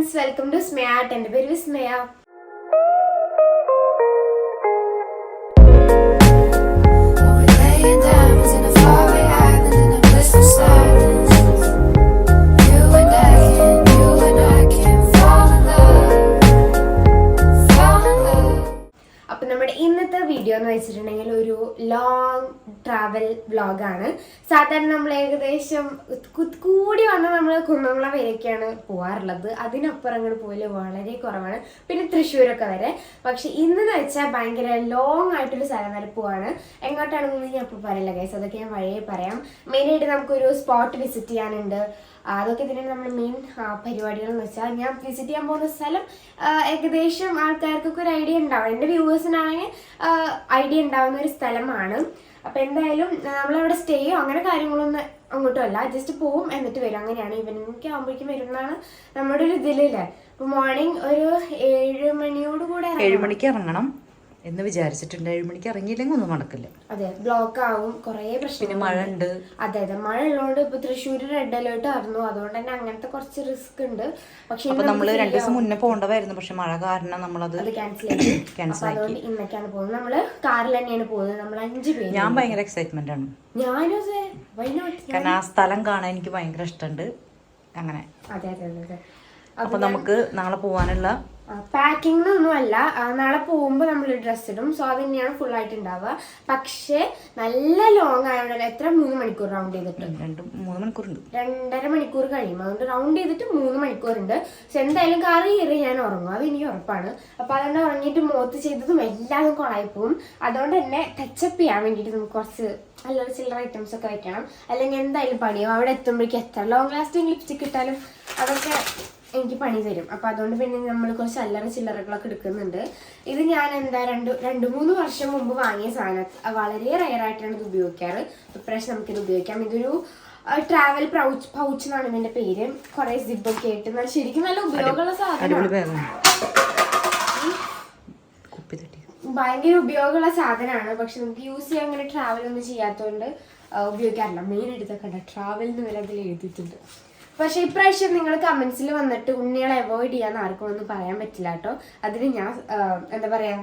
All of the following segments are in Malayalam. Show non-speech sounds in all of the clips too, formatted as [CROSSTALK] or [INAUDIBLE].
ഫ്രണ്ട്സ് വെൽക്കം ടു സ്മയാട്ട് എന്റെ പേര് വിസ്മയ വീഡിയോ എന്ന് വെച്ചിട്ടുണ്ടെങ്കിൽ ഒരു ലോങ് ട്രാവൽ വ്ളോഗാണ് സാധാരണ നമ്മൾ ഏകദേശം കൂടി വന്നാൽ നമ്മൾ കുന്നംകുള വരെയൊക്കെയാണ് പോകാറുള്ളത് അതിനപ്പുറം അങ്ങോട്ട് പോകൽ വളരെ കുറവാണ്. പിന്നെ തൃശ്ശൂരൊക്കെ വരെ. പക്ഷെ ഇന്നെന്ന് വെച്ചാൽ ഭയങ്കര ലോങ് ആയിട്ടൊരു സ്ഥലം വരെ പോവാണ്. എങ്ങോട്ടാണെന്നൊന്നും ഞാൻ ഇപ്പോൾ പറയില്ല ഗൈസ് അതൊക്കെ ഞാൻ വഴിയെ പറയാം. മെയിനായിട്ട് നമുക്കൊരു സ്പോട്ട് വിസിറ്റ് ചെയ്യാനുണ്ട്. അതൊക്കെ ഇതിന് നമ്മൾ മെയിൻ പരിപാടികൾ എന്ന് വെച്ചാൽ ഞാൻ വിസിറ്റ് ചെയ്യാൻ പോകുന്ന സ്ഥലം ഏകദേശം ആൾക്കാർക്കൊക്കെ ഒരു ഐഡിയ ഉണ്ടാവും. എന്റെ വ്യൂവേഴ്സിനാണെങ്കിൽ ഐഡിയ ഉണ്ടാവുന്ന ഒരു സ്ഥലമാണ്. അപ്പോൾ എന്തായാലും നമ്മളവിടെ സ്റ്റേയോ അങ്ങനെ കാര്യങ്ങളൊന്നും അങ്ങോട്ടും അല്ല. ജസ്റ്റ് പോവും എന്നിട്ട് വരും. അങ്ങനെയാണ് ഈവനിങ് ആകുമ്പോഴേക്കും വരുന്നതാണ് നമ്മുടെ ഒരു ഇതിലില്ലേ അപ്പോൾ മോർണിംഗ് ഒരു ഏഴ് മണിയോട് കൂടെ ഏഴ് മണിക്ക് ഇറങ്ങണം. എന്ന് വിചാരിച്ചിട്ടുണ്ട് ഏഴ് മണിക്ക് ഇറങ്ങിയില്ലെങ്കിൽ ഒന്നും നടക്കില്ല. അതെ ബ്ലോക്ക് ആവും കുറേ പിന്നെ പ്രശ്നം മഴ ഉണ്ട് അതെ അതെ മഴ ഉള്ളതുകൊണ്ട് ഇപ്പൊ തൃശ്ശൂർ റെഡ് അലേർട്ട് ആയിരുന്നു. അതുകൊണ്ട് തന്നെ അങ്ങനത്തെ കുറച്ച് റിസ്ക് ഉണ്ട്. പക്ഷെ അപ്പൊ നമ്മൾ രണ്ടു ദിവസം മുന്നേ പോകേണ്ടതായിരുന്നു. പക്ഷെ മഴ കാരണം നമ്മളത് അത് ക്യാൻസൽ Cancel [CLEARS THROAT] ആക്കി അതുകൊണ്ട് ഇന്നൊക്കെയാണ് പോകുന്നത്. നമ്മൾ കാറിൽ തന്നെയാണ് പോകുന്നത്. നമ്മൾ അഞ്ച് പേര്. ഞാൻ ഭയങ്കര എക്സൈറ്റ്മെന്റ് ആണ്. ഞാനും കാരണം ആ സ്ഥലം കാണാൻ എനിക്ക് ഭയങ്കര ഇഷ്ടമുണ്ട്. അങ്ങനെ. അതെ അതെ അതെ അപ്പൊ നമുക്ക് നാളെ പോവാനുള്ള അല്ല. നാളെ പോകുമ്പോൾ നമ്മൾ ഡ്രസ്സ് ഇടും. സോ അത് തന്നെയാണ് ഫുൾ ആയിട്ട് ഉണ്ടാവുക പക്ഷേ നല്ല ലോങ് ആയതുകൊണ്ട് എത്ര മൂന്ന് മണിക്കൂർ റൗണ്ട് ചെയ്തിട്ട്? രണ്ട് മൂന്ന് മണിക്കൂറുണ്ട്. രണ്ടര മണിക്കൂർ കഴിയും. അതുകൊണ്ട് റൗണ്ട് ചെയ്തിട്ട് മൂന്ന് മണിക്കൂറുണ്ട്. പക്ഷെ എന്തായാലും കറി കയറി ഞാൻ ഉറങ്ങും. അത് എനിക്ക് ഉറപ്പാണ്. അപ്പൊ അതുകൊണ്ട് ഉറങ്ങിയിട്ട് മോത്ത് ചെയ്തതും എല്ലാം കൊളായി പോകും അതുകൊണ്ട് തന്നെ ടച്ചപ്പ് ചെയ്യാൻ വേണ്ടിയിട്ട് നമുക്ക് കുറച്ച് നല്ലൊരു ചില്ലറ ഐറ്റംസ് ഒക്കെ വെക്കണം. അല്ലെങ്കിൽ എന്തായാലും പണിയോ അവിടെ എത്തുമ്പോഴേക്കും എത്ര ലോങ് ലാസ്റ്റിംഗ് ലിപ്സ്റ്റിക് ഇട്ടാലും അതൊക്കെ എനിക്ക് പണി തരും. അപ്പൊ അതുകൊണ്ട് പിന്നെ നമ്മൾ കുറച്ച് അല്ലറ ചില്ലറകളൊക്കെ എടുക്കുന്നുണ്ട്. ഇത് ഞാൻ എന്താ രണ്ട് രണ്ട് മൂന്ന് വർഷം മുമ്പ് വാങ്ങിയ സാധനം. വളരെ റയർ ആയിട്ടാണ് ഇത് ഉപയോഗിക്കാറ്. ഇപ്രാവശ്യം നമുക്കിത് ഉപയോഗിക്കാം. ഇതൊരു ട്രാവൽ പൗച്ച് പൗച്ച് എന്നാണ് ഇതിന്റെ പേര്. കുറെ സിബൊക്കെ ആയിട്ട്. നല്ല ശരിക്കും നല്ല ഉപയോഗമുള്ള സാധനമാണ്. ഭയങ്കര ഉപയോഗമുള്ള സാധനമാണ്. പക്ഷെ നമുക്ക് യൂസ് ചെയ്യാൻ അങ്ങനെ ട്രാവൽ ഒന്നും ചെയ്യാത്തതുകൊണ്ട് ഉപയോഗിക്കാറില്ല. മെയിൻ എടുത്തൊക്കെ ട്രാവൽ എന്ന് വരെ അതിൽ എഴുതിയിട്ടുണ്ട്. പക്ഷെ ഇപ്രാവശ്യം നിങ്ങൾ കമന്റ്സിൽ വന്നിട്ട് ഉണ്ണികളെ അവോയ്ഡ് ചെയ്യാന്ന് ആർക്കും ഒന്നും പറയാൻ പറ്റില്ല കേട്ടോ. അതിന് ഞാൻ എന്താ പറയാ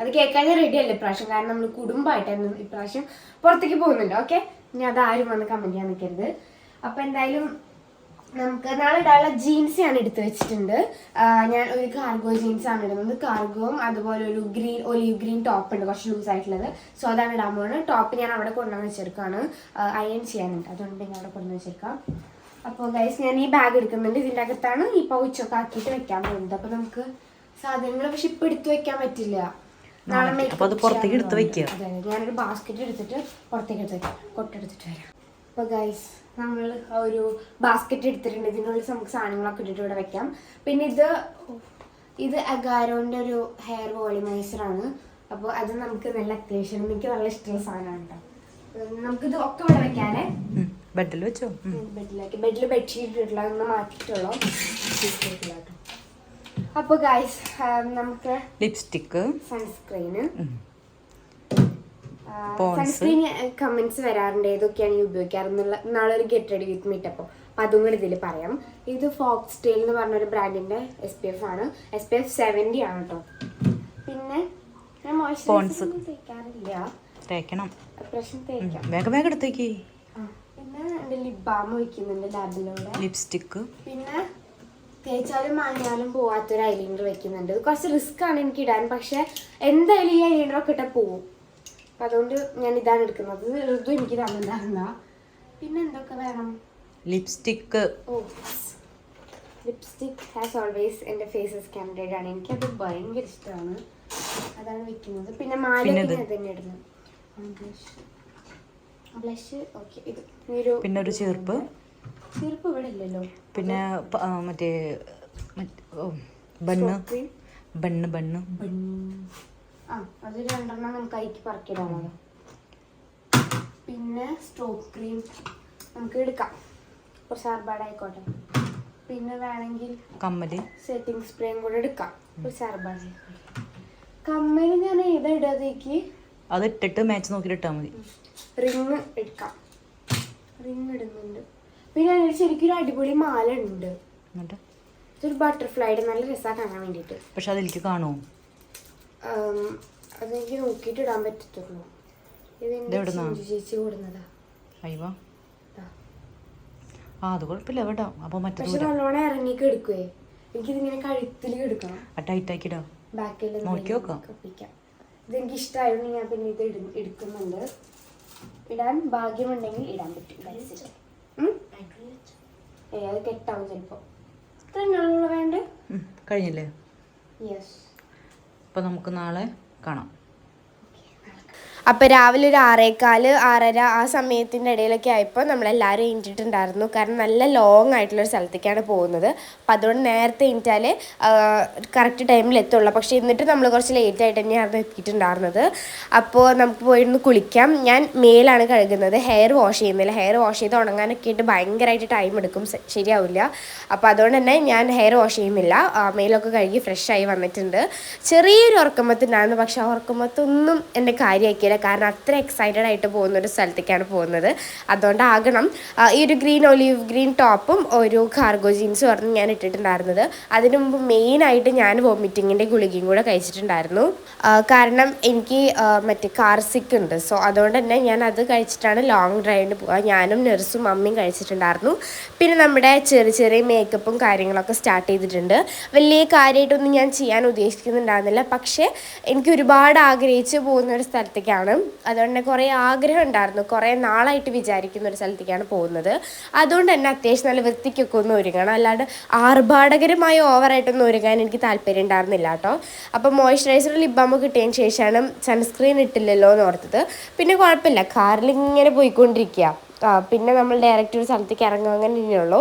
അത് കേൾക്കാൻ ഞാൻ റെഡി അല്ല ഇപ്രാവശ്യം? കാരണം നമ്മൾ കുടുംബമായിട്ടായിരുന്നു ഇപ്രാവശ്യം പുറത്തേക്ക് പോകുന്നുണ്ട്. ഓക്കെ ഇനി അതാരും വന്ന് കമന്റ് ചെയ്യാൻ നിൽക്കരുത്. അപ്പൊ എന്തായാലും നമുക്ക് നാളെ ഇടാനുള്ള ജീൻസ് ഞാൻ എടുത്തു വെച്ചിട്ടുണ്ട്. ഞാൻ ഒരു കാർഗോ ജീൻസ് ആണ് ഇടുന്നത്. കാർഗോവും അതുപോലെ ഒരു ഗ്രീൻ ഒലിവ് ഗ്രീൻ ടോപ്പ് ഉണ്ട്. കുറച്ച് ലൂസ് ആയിട്ടുള്ളത്. സോ അതാണ് ഇടാൻ പോകുന്നത്. ടോപ്പ് ഞാൻ അവിടെ കൊണ്ടുവന്ന് വെച്ചെടുക്കുകയാണ് അയൺ ചെയ്യാനുണ്ട്. അതുകൊണ്ട് ഞാൻ അവിടെ കൊണ്ടുവന്ന് വെച്ചേക്കാം അപ്പോൾ ഗൈസ് ഞാൻ ഈ ബാഗ് എടുക്കുന്നുണ്ട്. ഇതിന്റെ അകത്താണ് ഈ പൗച്ചൊക്കെ ആക്കിയിട്ട് വെക്കാൻ പോകുന്നത്. അപ്പോൾ നമുക്ക് സാധനങ്ങൾ പക്ഷെ ഇപ്പം എടുത്തു വെക്കാൻ പറ്റില്ല. നാളെ പുറത്തേക്ക് എടുത്ത്. വെക്കുക. അതെ. ഞാനൊരു ബാസ്ക്കറ്റ് എടുത്തിട്ട് പുറത്തേക്ക് എടുത്ത് വെക്കാം. കൊട്ടെടുത്തിട്ട് വരാം. അപ്പോൾ ഗൈസ് നമ്മൾ ഒരു ബാസ്ക്കറ്റ് എടുത്തിട്ടുണ്ട്. ഇതിനുള്ളിൽ നമുക്ക് സാധനങ്ങളൊക്കെ ഇട്ടിട്ട് ഇവിടെ വെക്കാം. പിന്നെ ഇത് ഇത് അഗാരോന്റെ ഒരു ഹെയർ വോളിമൈസർ ആണ്. അപ്പോൾ അത് നമുക്ക് നല്ല അത്യാവശ്യം എനിക്ക് നല്ല ഇഷ്ടമുള്ള സാധനമാണ് കേട്ടോ നമുക്കിത് ഒക്കെ ഇവിടെ വെക്കാനേ. ബെഡിൽ വെച്ചോ. ബെഡിലേക്ക്. ബെഡിൽ ബെഡ്ഷീറ്റ് ഇട്ടിട്ടുള്ള ഒന്ന് മാറ്റിയിട്ടുള്ളൂ. കേട്ടോ അപ്പോൾ ഗൈസ് നമുക്ക് ലിപ്സ്റ്റിക്ക് സൺസ്ക്രീന്. സൺസ്ക്രീൻ കമന്റ്സ് വരാറുണ്ട്. ഏതൊക്കെയാണ് ഈ ഉപയോഗിക്കാറെന്നുള്ള നാളെ ഒരു ഗെറ്റ് റെഡി വിത്ത് മീറ്റ് അപ്പോൾ അപ്പം. അതും കൂടി ഇതിൽ പറയാം. ഇത് ഫോക്സ് ടെയിൽ എന്ന് പറഞ്ഞൊരു ബ്രാൻഡിന്റെ എസ് പി എഫ് ആണ്. എസ് പി എഫ് സെവന്റി ആണ് കേട്ടോ പിന്നെ ഞാൻ Pond's. മോയ്സ്ചറൈസർ തേക്കാറില്ല. തേക്കണം. പ്രശ്നം തേക്കാം. വേഗം വേഗം എടുത്തേക്ക്. പിന്നെ എന്റെ ലിപ് ബാം വയ്ക്കുന്നുണ്ട് ലാബിലൂടെ ലിപ്സ്റ്റിക്ക് പിന്നെ തേച്ചാലും മാഞ്ഞാലും പോവാത്തൊരു ഐലൈനർ വെക്കുന്നുണ്ട്. കുറച്ച് റിസ്ക് ആണ് എനിക്ക് ഇടാൻ. പക്ഷെ എന്തായാലും ഈ ഐലൈനർ ഒക്കെ ഇട്ടാൽ പോവും. അപ്പം അതുകൊണ്ട് ഞാൻ ഇതാണ് എടുക്കുന്നത്. ഋതു എനിക്ക് തന്നിട്ടുണ്ടായിരുന്ന പിന്നെ എന്തൊക്കെ വേണം? Lipstick oh lipstick has always എന്റെ ഫേസസ് ക്യാൻഡിഡേറ്റ് ആണ്. എനിക്കത് ഭയങ്കര ഇഷ്ടമാണ്. അതാണ് വെക്കുന്നത്. പിന്നെ മാല തന്നെ ഇടുന്നത്. Blush okay. ഇത് ഒരു പിന്നെ ഒരു ചെറുപ്പ് ചെറുപ്പ് ഇവിടെ ഇല്ലല്ലോ. പിന്നെ മറ്റേ ബണ്ണ്. Bun bun. ആ അത് രണ്ടെണ്ണം നമുക്ക് അതിക്ക് പറക്കിടാനുള്ളത് പിന്നെ സ്ട്രോക്ക് ക്രീം നമുക്ക് എടുക്കാം. കുറച്ച് ആർബാടായിക്കോട്ടെ പിന്നെ വേണമെങ്കിൽ കമ്മലി. സെറ്റിംഗ് സ്പ്രേയും കൂടെ എടുക്കാം. കുറച്ച് ആർബാടായിക്കോട്ടെ കമ്മലി കമ്മൽ ഞാൻ ഏതാ ഇടാതേക്ക് അത് ഇട്ടിട്ട് മാച്ച് നോക്കിയിട്ട് ഇട്ടാൽ മതി. റിങ് എടുക്കാം. റിങ് ഇടുന്നുണ്ട്. പിന്നെ അതിന് ശരിക്കും ഒരു അടിപൊളി മാല ഉണ്ട് എന്നിട്ട്? ഇതൊരു ബട്ടർഫ്ലൈയുടെ നല്ല രസമാണ് കാണാൻ വേണ്ടിയിട്ട്. പക്ഷെ അതെനിക്ക് കാണുമോ ആം, അതെനിക്ക് നോക്കിയിട്ട് ഇടാൻ പറ്റത്തുള്ളൂ ഇത് ചേച്ചി കൊടുന്നതാ. അയ്യോ. ആ. അത് കുഴപ്പമില്ല. കേട്ടോ അപ്പോൾ മറ്റേ പക്ഷെ നല്ലോണം ഇറങ്ങി എടുക്കുവേ. എനിക്കിതിങ്ങനെ കഴുത്തിൽ എടുക്കണം. ആ ടൈറ്റ് ആക്കിയിടാം. ബാക്കിൽ നോക്കി നോക്കാം. ഇതെനിക്ക് ഇഷ്ടമായിരുന്നു ഞാൻ പിന്നെ ഇത് എടുക്കുന്നുണ്ട്. ഇടാൻ ഭാഗ്യമുണ്ടെങ്കിൽ ഇടാൻ പറ്റും? ഏ അത് കെട്ടാവും ചിലപ്പോൾ ഇത്ര വേണ്ട? കഴിഞ്ഞില്ലേ? യെസ് അപ്പോൾ നമുക്ക് നാളെ കാണാം. അപ്പോൾ രാവിലെ ഒരു ആറേക്കാൽ ആറര ആ സമയത്തിന്റെ ഇടയിലൊക്കെ ആയപ്പോൾ നമ്മളെല്ലാവരും എണീറ്റിട്ടുണ്ടായിരുന്നു. കാരണം നല്ല ലോങ് ആയിട്ടുള്ളൊരു സ്ഥലത്തേക്കാണ് പോകുന്നത്. അപ്പോൾ അതുകൊണ്ട് നേരത്തെ എണീറ്റാലേ കറക്റ്റ് ടൈമിൽ എത്തുള്ളൂ. പക്ഷേ എന്നിട്ട് നമ്മൾ കുറച്ച് ലേറ്റ് ആയിട്ട് തന്നെയായിരുന്നു എത്തിയിട്ടുണ്ടായിരുന്നത്. അപ്പോൾ നമുക്ക് പോയിരുന്നു കുളിക്കാം. ഞാൻ മേലാണ് കഴുകുന്നത്. ഹെയർ വാഷ് ചെയ്യുന്നില്ല ഹെയർ വാഷ് ചെയ്ത് ഉണങ്ങാനൊക്കെ ആയിട്ട് ഭയങ്കരമായിട്ട് ടൈം എടുക്കും. ശരിയാവില്ല. അപ്പോൾ അതുകൊണ്ട് തന്നെ ഞാൻ ഹെയർ വാഷ് ചെയ്യുന്നില്ല. മേലൊക്കെ കഴുകി ഫ്രഷ് ആയി വന്നിട്ടുണ്ട്. ചെറിയൊരു ഉറക്കമത്തുണ്ടായിരുന്നു പക്ഷെ ആ ഉറക്കമത്തൊന്നും എന്റെ കാര്യമാക്കിയില്ല കാരണം അത്ര എക്സൈറ്റഡ് ആയിട്ട് പോകുന്ന ഒരു സ്ഥലത്തേക്കാണ് പോകുന്നത്. അതുകൊണ്ടാകണം ഈ ഒരു ഗ്രീൻ ഒലീവ് ഗ്രീൻ ടോപ്പും ഒരു കാർഗോ ജീൻസും ആയിരുന്നു ഞാൻ ഇട്ടിട്ടുണ്ടായിരുന്നത്. അതിന് മുമ്പ് മെയിനായിട്ട് ഞാൻ വോമിറ്റിങ്ങിന്റെ ഗുളികയും കൂടെ കഴിച്ചിട്ടുണ്ടായിരുന്നു. കാരണം എനിക്ക് മറ്റേ കാർ സിക്ക് ഉണ്ട്. സോ അതുകൊണ്ട് തന്നെ ഞാൻ അത് കഴിച്ചിട്ടാണ് ലോങ് ഡ്രൈവിന് പോകുക ഞാനും നഴ്സും അമ്മയും കഴിച്ചിട്ടുണ്ടായിരുന്നു. പിന്നെ നമ്മുടെ ചെറിയ ചെറിയ മേക്കപ്പും കാര്യങ്ങളൊക്കെ സ്റ്റാർട്ട് ചെയ്തിട്ടുണ്ട്. വലിയ കാര്യമായിട്ടൊന്നും ഞാൻ ചെയ്യാൻ ഉദ്ദേശിക്കുന്നുണ്ടായിരുന്നില്ല. പക്ഷേ എനിക്ക് ഒരുപാട് ആഗ്രഹിച്ച് പോകുന്ന ഒരു സ്ഥലത്തേക്കാണ് അതുകൊണ്ട് തന്നെ കുറേ ആഗ്രഹം ഉണ്ടായിരുന്നു. കുറേ നാളായിട്ട് വിചാരിക്കുന്ന ഒരു സ്ഥലത്തേക്കാണ് പോകുന്നത്. അതുകൊണ്ട് തന്നെ അത്യാവശ്യം നല്ല വൃത്തിക്കൊക്കെ ഒന്ന് ഒരുങ്ങണം. അല്ലാണ്ട് ആർഭാടകരമായി ഓവറായിട്ടൊന്നും ഒരുങ്ങാൻ എനിക്ക് താല്പര്യം ഉണ്ടായിരുന്നില്ല കേട്ടോ. അപ്പോൾ മോയ്സ്ചറൈസർ ലിബാമ്പ് കിട്ടിയതിന് ശേഷമാണ് സൺസ്ക്രീൻ ഇട്ടില്ലല്ലോ എന്ന് ഓർത്തത്. പിന്നെ കുഴപ്പമില്ല. കാറിൽ ഇങ്ങനെ പോയിക്കൊണ്ടിരിക്കുക. പിന്നെ നമ്മൾ ഡയറക്റ്റ് ഒരു സ്ഥലത്തേക്ക് ഇറങ്ങും അങ്ങനെ തന്നെയുള്ളൂ